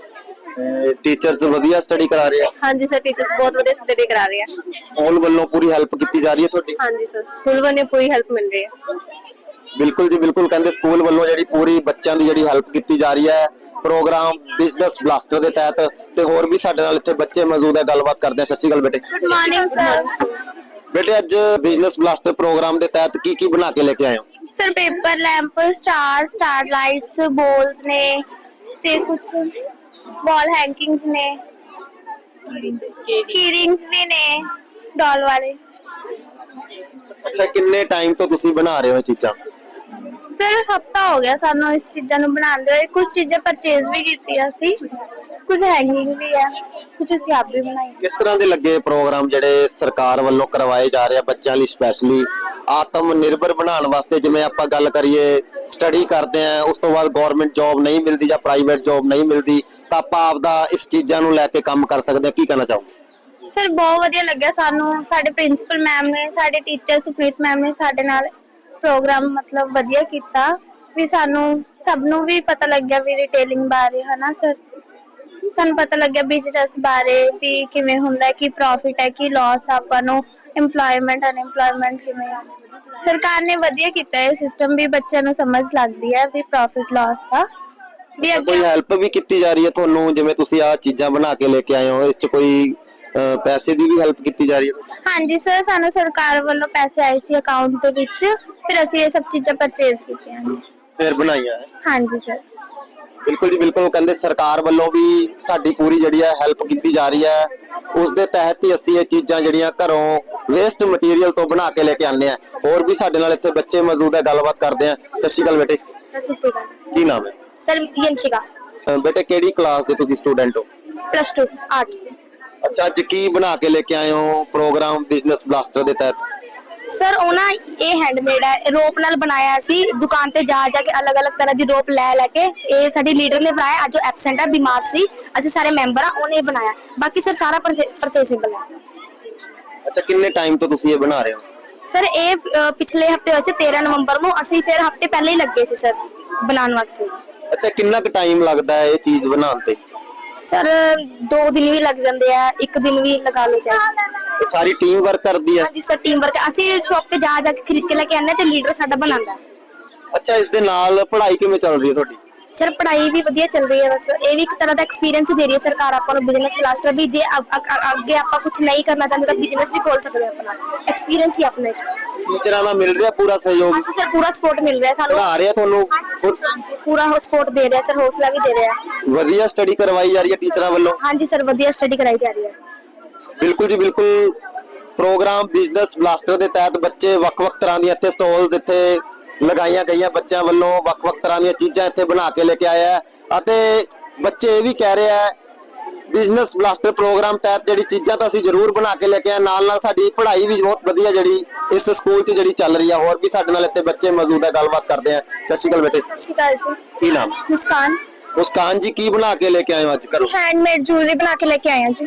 ਟੀਚਰਸ ਵਧੀਆ ਸਟੱਡੀ ਕਰਾ ਰਹੇ ਆ? ਹਾਂਜੀ ਸਰ ਟੀਚਰਸ ਬਹੁਤ ਵਧੀਆ ਸਟੱਡੀ ਕਰਾ ਰਹੇ ਆ। ਸਕੂਲ ਵੱਲੋਂ ਪੂਰੀ ਹੈਲਪ ਕੀਤੀ ਜਾ ਰਹੀ ਹੈ ਤੁਹਾਡੀ? ਹਾਂਜੀ ਸਰ ਸਕੂਲ ਵੱਲੋਂ ਪੂਰੀ ਹੈਲਪ ਮਿਲ ਰਹੀ ਹੈ। ਬਿਲਕੁਲ ਜੀ ਬਿਲਕੁਲ ਕਹਿੰਦੇ ਸਕੂਲ ਵੱਲੋਂ ਜਿਹੜੀ ਪੂਰੀ ਬੱਚਿਆਂ ਦੀ ਜਿਹੜੀ ਹੈਲਪ ਕੀਤੀ ਜਾ ਰਹੀ ਹੈ ਪ੍ਰੋਗਰਾਮ ਬਿਜ਼ਨਸ ਬਲਾਸਟਰ ਦੇ ਤਹਿਤ ਤੇ ਹੋਰ ਵੀ ਸਾਡੇ ਨਾਲ ਇੱਥੇ ਬੱਚੇ ਮੌਜੂਦ ਹੈ ਗੱਲਬਾਤ ਕਰਦੇ ਆ ਸਤਿ ਸ਼੍ਰੀ ਅਕਾਲ ਬੇਟੇ। ਗੁੱਡ ਮਾਰਨਿੰਗ ਸਰ ਬੇਟੇ ਅੱਜ ਬਿਜ਼ਨਸ ਬਲਾਸਟਰ ਪ੍ਰੋਗਰਾਮ ਦੇ ਤਹਿਤ ਕੀ ਕੀ ਬਣਾ ਕੇ ਲੈ ਕੇ ਆਏ ਹੋ? Sir paper lamp star star lights bowls ਨੇ ਤੇ ਕੁਝ ਵਾਲ ਹੈਂਗਿੰਗਸ ਨੇ। ਕੀਰਿੰਗਸ ਵੀ ਨੇ ਡਾਲ ਵਾਲੇ। ਅੱਛਾ ਕਿੰਨੇ ਟਾਈਮ ਤੋਂ ਤੁਸੀਂ ਬਣਾ ਰਹੇ ਹੋ ਇਹ ਚੀਜ਼ਾਂ? ਸਰ ਹਫਤਾ ਹੋ ਗਿਆ ਸਾਨੂੰ ਇਸ ਚੀਜ਼ਾਂ ਨੂੰ ਬਣਾਉਂਦੇ ਹੋਏ ਕੁਝ ਚੀਜ਼ਾਂ ਪਰਚੇਜ਼ ਵੀ ਕੀਤੀਆਂ ਸੀ। ਕੁਝ ਹੈਂਗਿੰਗ ਵੀ ਹੈ ਕੁਝ ਅਸੀਂ ਆਪ ਵੀ ਬਣਾਈ। ਕਿਸ ਤਰ੍ਹਾਂ ਦੇ ਲੱਗੇ ਪ੍ਰੋਗਰਾਮ ਜਿਹੜੇ ਸਰਕਾਰ ਵੱਲੋਂ ਕਰਵਾਏ ਜਾ ਰਹੇ ਆ ਬੱਚਿਆਂ ਲਈ ਸਪੈਸ਼ਲੀ ਆਤਮ ਨਿਰਭਰ ਬਣਾਉਣ ਵਾਸਤੇ ਜਿਵੇਂ ਆਪਾਂ ਗੱਲ ਕਰੀਏ ਸਟੱਡੀ ਕਰਦੇ ਆ ਉਸ ਤੋਂ ਬਾਅਦ ਗਵਰਨਮੈਂਟ ਜੌਬ ਨਹੀਂ ਮਿਲਦੀ ਜਾਂ ਪ੍ਰਾਈਵੇਟ ਜੌਬ ਨਹੀਂ ਮਿਲਦੀ ਤਾਂ ਆਪਾਂ ਆਪਦਾ ਇਸ ਚੀਜ਼ਾਂ ਨੂੰ ਲੈ ਕੇ ਕੰਮ ਕਰ ਸਕਦੇ ਆ। ਕੀ ਕਹਿਣਾ ਚਾਹੋਗੇ? ਸਰ ਬਹੁਤ ਵਧੀਆ ਲੱਗਿਆ ਸਾਨੂੰ। ਸਾਡੇ ਪ੍ਰਿੰਸੀਪਲ ਮੈਮ ਨੇ ਸਾਡੇ ਟੀਚਰ ਸੁਪ੍ਰੀਤ ਮੈਮ ਨੇ ਸਾਡੇ ਨਾਲ ਪ੍ਰੋਗਰਾਮ ਮਤਲਬ ਵਧੀਆ ਕੀਤਾ ਵੀ ਸਾਨੂੰ ਸਭ ਨੂੰ ਵੀ ਪਤਾ ਲੱਗਿਆ ਵੀ ਰਿਟੇਲਿੰਗ ਬਾਰੇ ਹਨਾ ਸਰ ਸਾਨੂੰ ਪਤਾ ਲੱਗਿਆ ਬਿਜ਼ਨਸ ਬਾਰੇ ਵੀ ਕਿਵੇਂ ਹੁੰਦਾ ਹੈ ਕੀ ਪ੍ਰੋਫਿਟ ਹੈ ਕੀ ਲਾਸ ਆਪਾਂ ਨੂੰ EMPLOYMENT ਅਨਐਮਪਲੋਇਮੈਂਟ ਕਿਵੇਂ ਆ। ਸਰਕਾਰ ਨੇ ਵਧੀਆ ਕੀਤਾ ਇਹ ਸਿਸਟਮ ਵੀ ਬੱਚਿਆਂ ਨੂੰ ਸਮਝ ਲੱਗਦੀ ਹੈ ਵੀ ਪ੍ਰੋਫਿਟ ਲਾਸ ਦਾ। ਵੀ ਕੋਈ ਅੱਗੇ ਹੈਲਪ ਵੀ ਕੀਤੀ ਜਾ ਰਹੀ ਹੈ ਤੁਹਾਨੂੰ? ਜਿਵੇਂ ਤੁਸੀਂ ਆ ਚੀਜ਼ਾਂ ਬਣਾ ਕੇ ਲੈ ਕੇ ਆਏ ਹੋ ਇਸ 'ਚ ਕੋਈ ਅਹ, ਪੈਸੇ ਦੀ ਵੀ ਹੈਲਪ ਕੀਤੀ ਜਾ ਰਹੀ ਹੈ? ਹਾਂਜੀ ਸਰ ਸਾਨੂੰ ਸਰਕਾਰ ਵੱਲੋਂ ਪੈਸੇ ਆਏ ਸੀ ਅਕਾਊਂਟ ਦੇ ਵਿੱਚ। ਫਿਰ ਅਸੀਂ ਇਹ ਸਭ ਚੀਜ਼ਾਂ ਪਰਚੇਜ਼ ਕੀਤੀਆਂ ਨੇ। ਫਿਰ ਬਣਾਈਆਂ। ਹੈ ਹਾਂਜੀ ਸਰ ਬਿਲਕੁਲ ਜੀ ਬਿਲਕੁਲ। ਕਹਿੰਦੇ ਸਰਕਾਰ ਵੱਲੋਂ ਵੀ ਸਾਡੀ ਪੂਰੀ ਜਿਹੜੀ ਹੈ ਹੈਲਪ ਕੀਤੀ ਜਾ ਰਹੀ ਹੈ। ਉਸ ਦੇ ਤਹਿਤ ਹੀ ਅਸੀਂ ਇਹ ਚੀਜ਼ਾਂ ਜਿਹੜੀਆਂ ਘਰੋਂ ਵੇਸਟ ਮਟੀਰੀਅਲ ਤੋਂ ਬਣਾ ਕੇ ਲੈ ਕੇ ਆਉਂਦੇ ਆ ਹੋਰ ਵੀ ਸਾਡੇ ਨਾਲ ਇੱਥੇ ਬੱਚੇ ਮੌਜੂਦ ਹੈ ਗੱਲਬਾਤ ਕਰਦੇ ਆ ਸਤਿ ਸ਼੍ਰੀ ਅਕਾਲ ਬੇਟੇ। ਸਰ ਸਤਿ ਸ਼੍ਰੀ ਅਕਾਲ। ਕੀ ਨਾਮ ਹੈ? ਸਰ ਯੰਸ਼ਿਕਾ। ਅਹ ਬੇਟੇ ਕਿਹੜੀ ਕਲਾਸ ਦੇ ਤੁਸੀਂ ਸਟੂਡੈਂਟ ਹੋ? ਪਲੱਸ 2 ਆਰਟਸ ਅੱਛਾ ਅੱਜ ਕੀ ਬਣਾ ਕੇ ਲੈ ਕੇ ਆਏ ਹੋ ਪ੍ਰੋਗਰਾਮ ਬਿਜ਼ਨਸ ਬਲਾਸਟਰ ਦੇ ਤਹਿਤ? ਸਰ ਉਹ ਨਾ ਇਹ ਹੈਂਡਮੇਡ ਹੈ ਰੋਪ ਨਾਲ ਬਣਾਇਆ ਸੀ। ਦੁਕਾਨ ਤੇ ਜਾ ਜਾ ਕੇ ਅਲੱਗ-ਅਲੱਗ ਤਰ੍ਹਾਂ ਦੀ ਰੋਪ ਲੈ ਲੈ ਕੇ ਇਹ ਸਾਡੀ ਲੀਡਰ ਨੇ ਬਣਾਇਆ। ਅੱਜ ਉਹ ਐਬਸੈਂਟ ਹੈ ਬਿਮਾਰ ਸੀ। ਅਸੀਂ ਸਾਰੇ ਮੈਂਬਰ ਆ ਉਹਨੇ ਬਣਾਇਆ। ਬਾਕੀ ਸਰ ਸਾਰਾ ਪਰਚੇਸੇਬਲ ਹੈ ਅੱਛਾ ਕਿੰਨੇ ਟਾਈਮ ਤੋਂ ਤੁਸੀਂ ਇਹ ਬਣਾ ਰਹੇ ਹੋ? ਸਰ ਇਹ ਅ, ਪਿਛਲੇ ਹਫ਼ਤੇ ਵਿੱਚ 13 ਨਵੰਬਰ ਨੂੰ। ਅਸੀਂ ਫਿਰ ਹਫ਼ਤੇ ਪਹਿਲੇ ਹੀ ਲੱਗੇ ਸੀ ਸਰ ਬਣਾਉਣ ਵਾਸਤੇ। ਅੱਛਾ ਕਿੰਨਾ ਕੁ ਟਾਈਮ ਲੱਗਦਾ ਹੈ ਇਹ ਚੀਜ਼ ਬਣਾਉਣ ਤੇ? ਸਰ ਦੋ ਦਿਨ ਵੀ ਲੱਗ ਜਾਂਦੇ ਆ ਇੱਕ ਦਿਨ ਵੀ ਲਗਾ ਲਓ ਚਾਹੇ ਇਹ ਸਾਰੀ ਟੀਮ ਵਰਕ ਕਰਦੀ ਹੈ ਹਾਂਜੀ ਸਰ ਟੀਮ ਵਰਕ ਅਸੀਂ ਸ਼ਾਪ ਤੇ ਜਾ ਜਾ ਕੇ ਖਰੀਦ ਕੇ ਲੈ ਕੇ ਆਉਂਦੇ ਹਾਂ ਤੇ ਲੀਡਰ ਸਾਡਾ ਬਣਾਉਂਦਾ। ਅੱਛਾ ਇਸ ਦੇ ਨਾਲ ਪੜ੍ਹਾਈ ਕਿਵੇਂ ਚੱਲ ਰਹੀ ਹੈ ਤੁਹਾਡੀ? ਸਰ ਪੜ੍ਹਾਈ ਵੀ ਵਧੀਆ ਚੱਲ ਰਹੀ ਹੈ ਬਸ। ਇਹ ਵੀ ਇੱਕ ਤਰ੍ਹਾਂ ਦਾ ਐਕਸਪੀਰੀਅੰਸ ਦੇ ਰਹੀ ਹੈ ਸਰਕਾਰ ਆਪਾਂ ਨੂੰ ਬਿਜ਼ਨਸ ਕਲਾਸਟਰ ਵੀ। ਜੇ ਅ- ਅ- ਅ- ਅੱਗੇ ਆਪਾਂ ਕੁਝ ਨਹੀਂ ਕਰਨਾ ਚਾਹੁੰਦੇ ਤਾਂ ਬਿਜ਼ਨਸ ਵੀ ਖੋਲ ਸਕਦੇ ਹਾਂ ਆਪਣਾ। ਐਕਸਪੀਰੀਅੰਸ ਹੀ ਆਪਣਾ ਇੱਕ। ਟੀਚਰਾਂ ਦਾ ਮਿਲ ਰਿਹਾ ਪੂਰਾ ਸਹਿਯੋਗ? ਹਾਂਜੀ ਸਰ ਪੂਰਾ ਸਪੋਰਟ ਮਿਲ ਰਿਹਾ ਸਾਨੂੰ। ਪੜ੍ਹਾ ਰਿਹਾ ਤੁਹਾਨੂੰ? ਹਾਂਜੀ ਪੂਰਾ ਸਪੋਰਟ ਦੇ ਰਿਹਾ ਸਰ ਹੌਸਲਾ ਵੀ ਦੇ ਰਿਹਾ। ਵਧੀਆ ਸਟੱਡੀ ਕਰਵਾਈ ਜਾ ਰਹੀ ਹੈ ਟੀਚਰਾਂ ਵੱਲੋਂ? ਹਾਂਜੀ ਸਰ ਵਧੀਆ ਸਟੱਡੀ ਕਰਾਈ ਜਾ ਰਹੀ ਹੈ। ਬਿਲਕੁਲ ਜੀ ਬਿਲਕੁਲ। ਪ੍ਰੋਗਰਾਮ ਬਿਜ਼ਨਸ ਬਲਾਸਟਰ ਦੇ ਤਹਿਤ ਬੱਚੇ ਵੱਖ-ਵੱਖ ਤਰ੍ਹਾਂ ਦੀਆਂ ਇੱਥੇ ਸਟਾਲਸ ਇੱਥੇ ਲਗਾਈਆਂ ਗਈਆਂ ਬੱਚਿਆਂ ਵੱਲੋਂ ਵੱਖ-ਵੱਖ ਤਰ੍ਹਾਂ ਦੀਆਂ ਚੀਜ਼ਾਂ ਇੱਥੇ ਬਣਾ ਕੇ ਲੈ ਕੇ ਆਇਆ ਹੈ। ਅਤੇ ਬੱਚੇ ਇਹ ਵੀ ਕਹਿ ਰਹੇ ਆ ਬਿਜ਼ਨਸ ਬਲਾਸਟਰ ਪ੍ਰੋਗਰਾਮ ਤਹਿਤ ਜਿਹੜੀ ਚੀਜ਼ਾਂ ਤਾਂ ਅਸੀਂ ਜ਼ਰੂਰ ਬਣਾ ਕੇ ਲੈ ਕੇ ਆਏ। ਨਾਲ ਨਾਲ ਸਾਡੀ ਪੜ੍ਹਾਈ ਵੀ ਬਹੁਤ ਵਧੀਆ ਜਿਹੜੀ ਇਸ ਸਕੂਲ 'ਚ ਜਿਹੜੀ ਚੱਲ ਰਹੀ ਆ। ਹੋਰ ਵੀ ਸਾਡੇ ਨਾਲ ਇੱਥੇ ਬੱਚੇ ਮੌਜੂਦ ਹੈ ਗੱਲਬਾਤ ਕਰਦੇ ਆ। ਸਤਿ ਸ਼੍ਰੀ ਅਕਾਲ ਬੇਟੇ। ਸਤਿ ਸ਼੍ਰੀ ਅਕਾਲ ਜੀ। ਕੀ ਨਾਮ? ਮੁਸਕਾਨ। ਮੁਸਕਾਨ ਜੀ ਕੀ ਬਣਾ ਕੇ ਲੈ ਕੇ ਆਏ ਹੋ ਅੱਜ ਕਰੋ ਹੈਂਡਮੇਡ ਜੁਐਲਰੀ ਬਣਾ ਕੇ ਲੈ ਕੇ ਆਏ ਹਾਂ ਜੀ।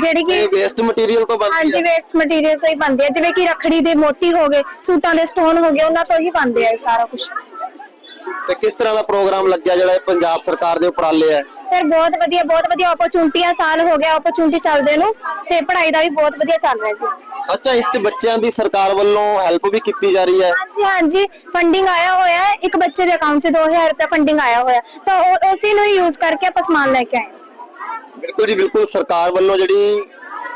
ਜਿਹੜੀ ਕਿ ਇਹ ਵੇਸਟ ਮਟੀਰੀਅਲ ਤੋਂ ਬਣਦੀ ਹਾਂਜੀ ਹੈ ਵੇਸਟ ਮਟੀਰੀਅਲ ਤੋਂ ਹੀ ਬਣਦੇ ਆ। ਜਿਵੇਂ ਕਿ ਰਖੜੀ ਦੇ ਮੋਤੀ ਹੋ ਗਏ ਸੂਟਾਂ ਦੇ ਸਟੋਨ ਹੋ ਗਏ ਉਹਨਾਂ ਤੋਂ ਹੀ ਬਣਦੇ ਆ ਇਹ ਸਾਰਾ ਕੁਝ ਤੇ ਕਿਸ ਤਰ੍ਹਾਂ ਦਾ ਪ੍ਰੋਗਰਾਮ ਲੱਗਿਆ ਜਿਹੜਾ ਇਹ ਪੰਜਾਬ ਸਰਕਾਰ ਦੇ ਉਪਰਾਲੇ ਹੈ? ਸਰ ਬਹੁਤ ਵਧੀਆ ਬਹੁਤ ਵਧੀਆ ਓਪਰਚੁਨਿਟੀਆਂ ਸਾਲ ਹੋ ਗਿਆ ਓਪਰਚੁਨਿਟੀ ਚੱਲਦੇ ਨੂੰ ਤੇ ਪੜ੍ਹਾਈ ਦਾ ਵੀ ਬਹੁਤ ਵਧੀਆ ਚੱਲ ਰਿਹਾ ਜੀ। ਅੱਛਾ ਇਸ 'ਚ ਬੱਚਿਆਂ ਦੀ ਸਰਕਾਰ ਵੱਲੋਂ ਹੈਲਪ ਵੀ ਕੀਤੀ ਜਾ ਰਹੀ ਹੈ? ਹਾਂਜੀ ਹਾਂਜੀ ਫੰਡਿੰਗ ਆਇਆ ਹੋਇਆ ਹੈ ਇੱਕ ਬੱਚੇ ਦੇ ਅਕਾਊਂਟ 'ਚ 2000 ਰੁਪਏ ਫੰਡਿੰਗ ਆਇਆ ਹੋਇਆ ਤਾਂ ਉਹ ਉਸੇ ਨੂੰ ਹੀ ਯੂਜ਼ ਕਰਕੇ ਆਪਾਂ ਸਮਾਨ ਲੈ ਕੇ ਆਏ ਹਾਂ ਜੀ। ਬਿਲਕੁਲ ਜੀ ਬਿਲਕੁਲ ਸਰਕਾਰ ਵੱਲੋਂ ਜਿਹੜੀ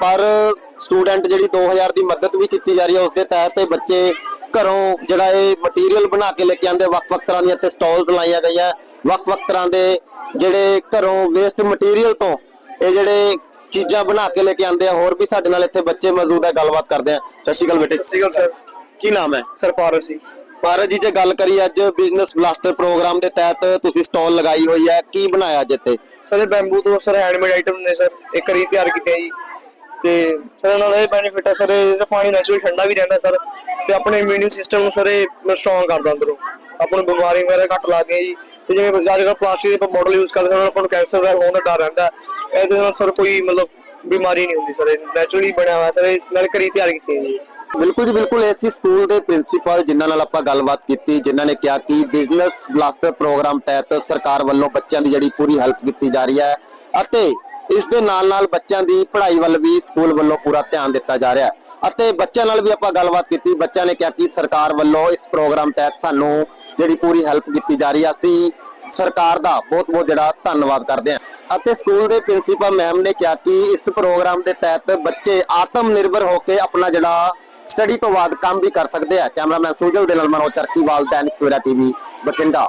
ਪਰ ਸਟੂਡੈਂਟ ਜਿਹੜੀ 2000 ਦੀ ਮਦਦ ਵੀ ਕੀਤੀ ਜਾ ਰਹੀ ਹੈ ਉਸ ਦੇ ਤਹਿਤ ਇਹ ਬੱਚੇ ਘਰੋਂ ਜਿਹੜਾ ਇਹ ਮਟੀਰੀਅਲ ਬਣਾ ਕੇ ਲੈ ਕੇ ਆਉਂਦੇ ਵੱਖ-ਵੱਖ ਤਰ੍ਹਾਂ ਦੀਆਂ ਇੱਥੇ ਸਟਾਲਸ ਲਾਈਆਂ ਗਈਆਂ ਵੱਖ-ਵੱਖ ਤਰ੍ਹਾਂ ਦੇ ਜਿਹੜੇ ਘਰੋਂ ਵੇਸਟ ਮਟੀਰੀਅਲ ਤੋਂ ਇਹ ਜਿਹੜੇ ਚੀਜ਼ਾਂ ਬਣਾ ਕੇ ਲੈ ਕੇ ਆਉਂਦੇ ਆ ਹੋਰ ਵੀ ਸਾਡੇ ਨਾਲ ਇੱਥੇ ਬੱਚੇ ਮੌਜੂਦ ਹੈ ਗੱਲਬਾਤ ਕਰਦੇ ਆ। ਸਤਿ ਸ਼੍ਰੀ ਅਕਾਲ ਬੇਟੇ। ਸਤਿ ਸ਼੍ਰੀ ਅਕਾਲ ਸਰ। ਕੀ ਨਾਮ ਹੈ? ਸਰ ਪਾਰਸ ਜੀ। ਭਾਰਤ ਜੀ ਜੇ ਗੱਲ ਕਰੀ ਅੱਜ ਬਿਜ਼ਨਸ ਬਲਾਸਟਰ ਪ੍ਰੋਗਰਾਮ ਦੇ ਤਹਿਤ ਤੁਸੀਂ ਸਟਾਲ ਲਗਾਈ ਹੋਈ ਹੈ ਕੀ ਬਣਾਇਆ ਅੱਜ ਇੱਥੇ? ਸਰ ਇਹ ਬੈਂਬੂ ਤੋਂ ਸਰ ਹੈਂਡਮੇਡ ਆਈਟਮ ਨੇ ਸਰ ਇੱਕ ਰੀ ਤਿਆਰ ਕੀਤੇ ਆ ਜੀ। ਤੇ ਸਰ ਨਾਲ ਇਹ ਬੈਨੀਫਿਟ ਹੈ ਸਰ, ਇਹਦਾ ਪਾਣੀ ਨੈਚੁਰਲ ਠੰਡਾ ਵੀ ਰਹਿੰਦਾ ਸਰ ਤੇ ਆਪਣੇ ਇਮਿਊਨ ਸਿਸਟਮ ਨੂੰ ਸਰ ਇਹ ਸਟਰੋਂਗ ਕਰਦਾ ਅੰਦਰੋਂ। ਆਪਾਂ ਨੂੰ ਬਿਮਾਰੀ ਵਗੈਰਾ ਘੱਟ ਲੱਗਦੀਆਂ ਜੀ। ਤੇ ਜਿਵੇਂ ਅੱਜ ਕੱਲ੍ਹ ਪਲਾਸਟਿਕ ਦੇ ਆਪਾਂ ਬੋਟਲ ਯੂਜ਼ ਕਰਦੇ ਹਾਂ, ਆਪਾਂ ਨੂੰ ਕੈਂਸਰ ਦਾ ਹੋਣ ਦਾ ਡਰ ਰਹਿੰਦਾ ਇਹਦੇ ਨਾਲ ਸਰ ਕੋਈ ਮਤਲਬ ਬਿਮਾਰੀ ਨਹੀਂ ਹੁੰਦੀ ਸਰ ਨੈਚੁਰਲੀ ਬਣਿਆ ਹੋਇਆ ਸਰ, ਇਹ ਨਾਲ ਘਰੀ ਤਿਆਰ ਕੀਤੀ ਹੈ। ਜੀ ਬਿਲਕੁਲ ਜੀ, ਬਿਲਕੁਲ। ਐਸੀ ਸਕੂਲ ਦੇ ਪ੍ਰਿੰਸੀਪਲ ਜਿਨ੍ਹਾਂ ਨਾਲ ਆਪਾਂ ਗੱਲਬਾਤ ਕੀਤੀ, ਜਿਨ੍ਹਾਂ ਨੇ ਕਿਹਾ ਕਿ ਬਿਜ਼ਨਸ ਬਲਾਸਟਰ ਪ੍ਰੋਗਰਾਮ ਤਹਿਤ ਸਰਕਾਰ ਵੱਲੋਂ ਬੱਚਿਆਂ ਦੀ ਜਿਹੜੀ ਪੂਰੀ ਹੈਲਪ ਕੀਤੀ ਜਾ ਰਹੀ ਹੈ ਅਤੇ ਇਸ ਦੇ ਨਾਲ ਨਾਲ ਬੱਚਿਆਂ ਦੀ ਪੜ੍ਹਾਈ ਵੱਲ ਵੀ ਸਕੂਲ ਵੱਲੋਂ ਪੂਰਾ ਧਿਆਨ ਦਿੱਤਾ ਜਾ ਰਿਹਾ ਹੈ। ਅਤੇ ਬੱਚਿਆਂ ਨਾਲ ਵੀ ਆਪਾਂ ਗੱਲਬਾਤ ਕੀਤੀ। ਬੱਚਿਆਂ ਨੇ ਕਿਹਾ ਕਿ ਸਰਕਾਰ ਵੱਲੋਂ ਇਸ ਪ੍ਰੋਗਰਾਮ ਤਹਿਤ ਸਾਨੂੰ ਜਿਹੜੀ ਪੂਰੀ ਹੈਲਪ ਕੀਤੀ ਜਾ ਰਹੀ ਹੈ। ਅਸੀਂ ਸਰਕਾਰ ਦਾ ਬਹੁਤ ਬਹੁਤ ਜਿਹੜਾ ਧੰਨਵਾਦ ਕਰਦੇ ਹਾਂ। ਅਤੇ ਸਕੂਲ ਦੇ ਪ੍ਰਿੰਸੀਪਲ ਮੈਮ ਨੇ ਕਿਹਾ ਕਿ ਇਸ ਪ੍ਰੋਗਰਾਮ ਦੇ ਤਹਿਤ ਬੱਚੇ ਆਤਮ ਨਿਰਭਰ ਹੋ ਕੇ ਆਪਣਾ ਜਿਹੜਾ ਸਟੱਡੀ ਤੋਂ ਬਾਅਦ ਕੰਮ ਵੀ ਕਰ ਸਕਦੇ ਆ। ਕੈਮਰਾਮੈਨ ਸੂਜਲ ਦੇ ਨਾਲ ਮਨੋਜ ਚਰਕੀਵਾਲ ਦੈਨਿਕ ਸਵੇਰਾ ਟੀਵੀ, ਬਠਿੰਡਾ।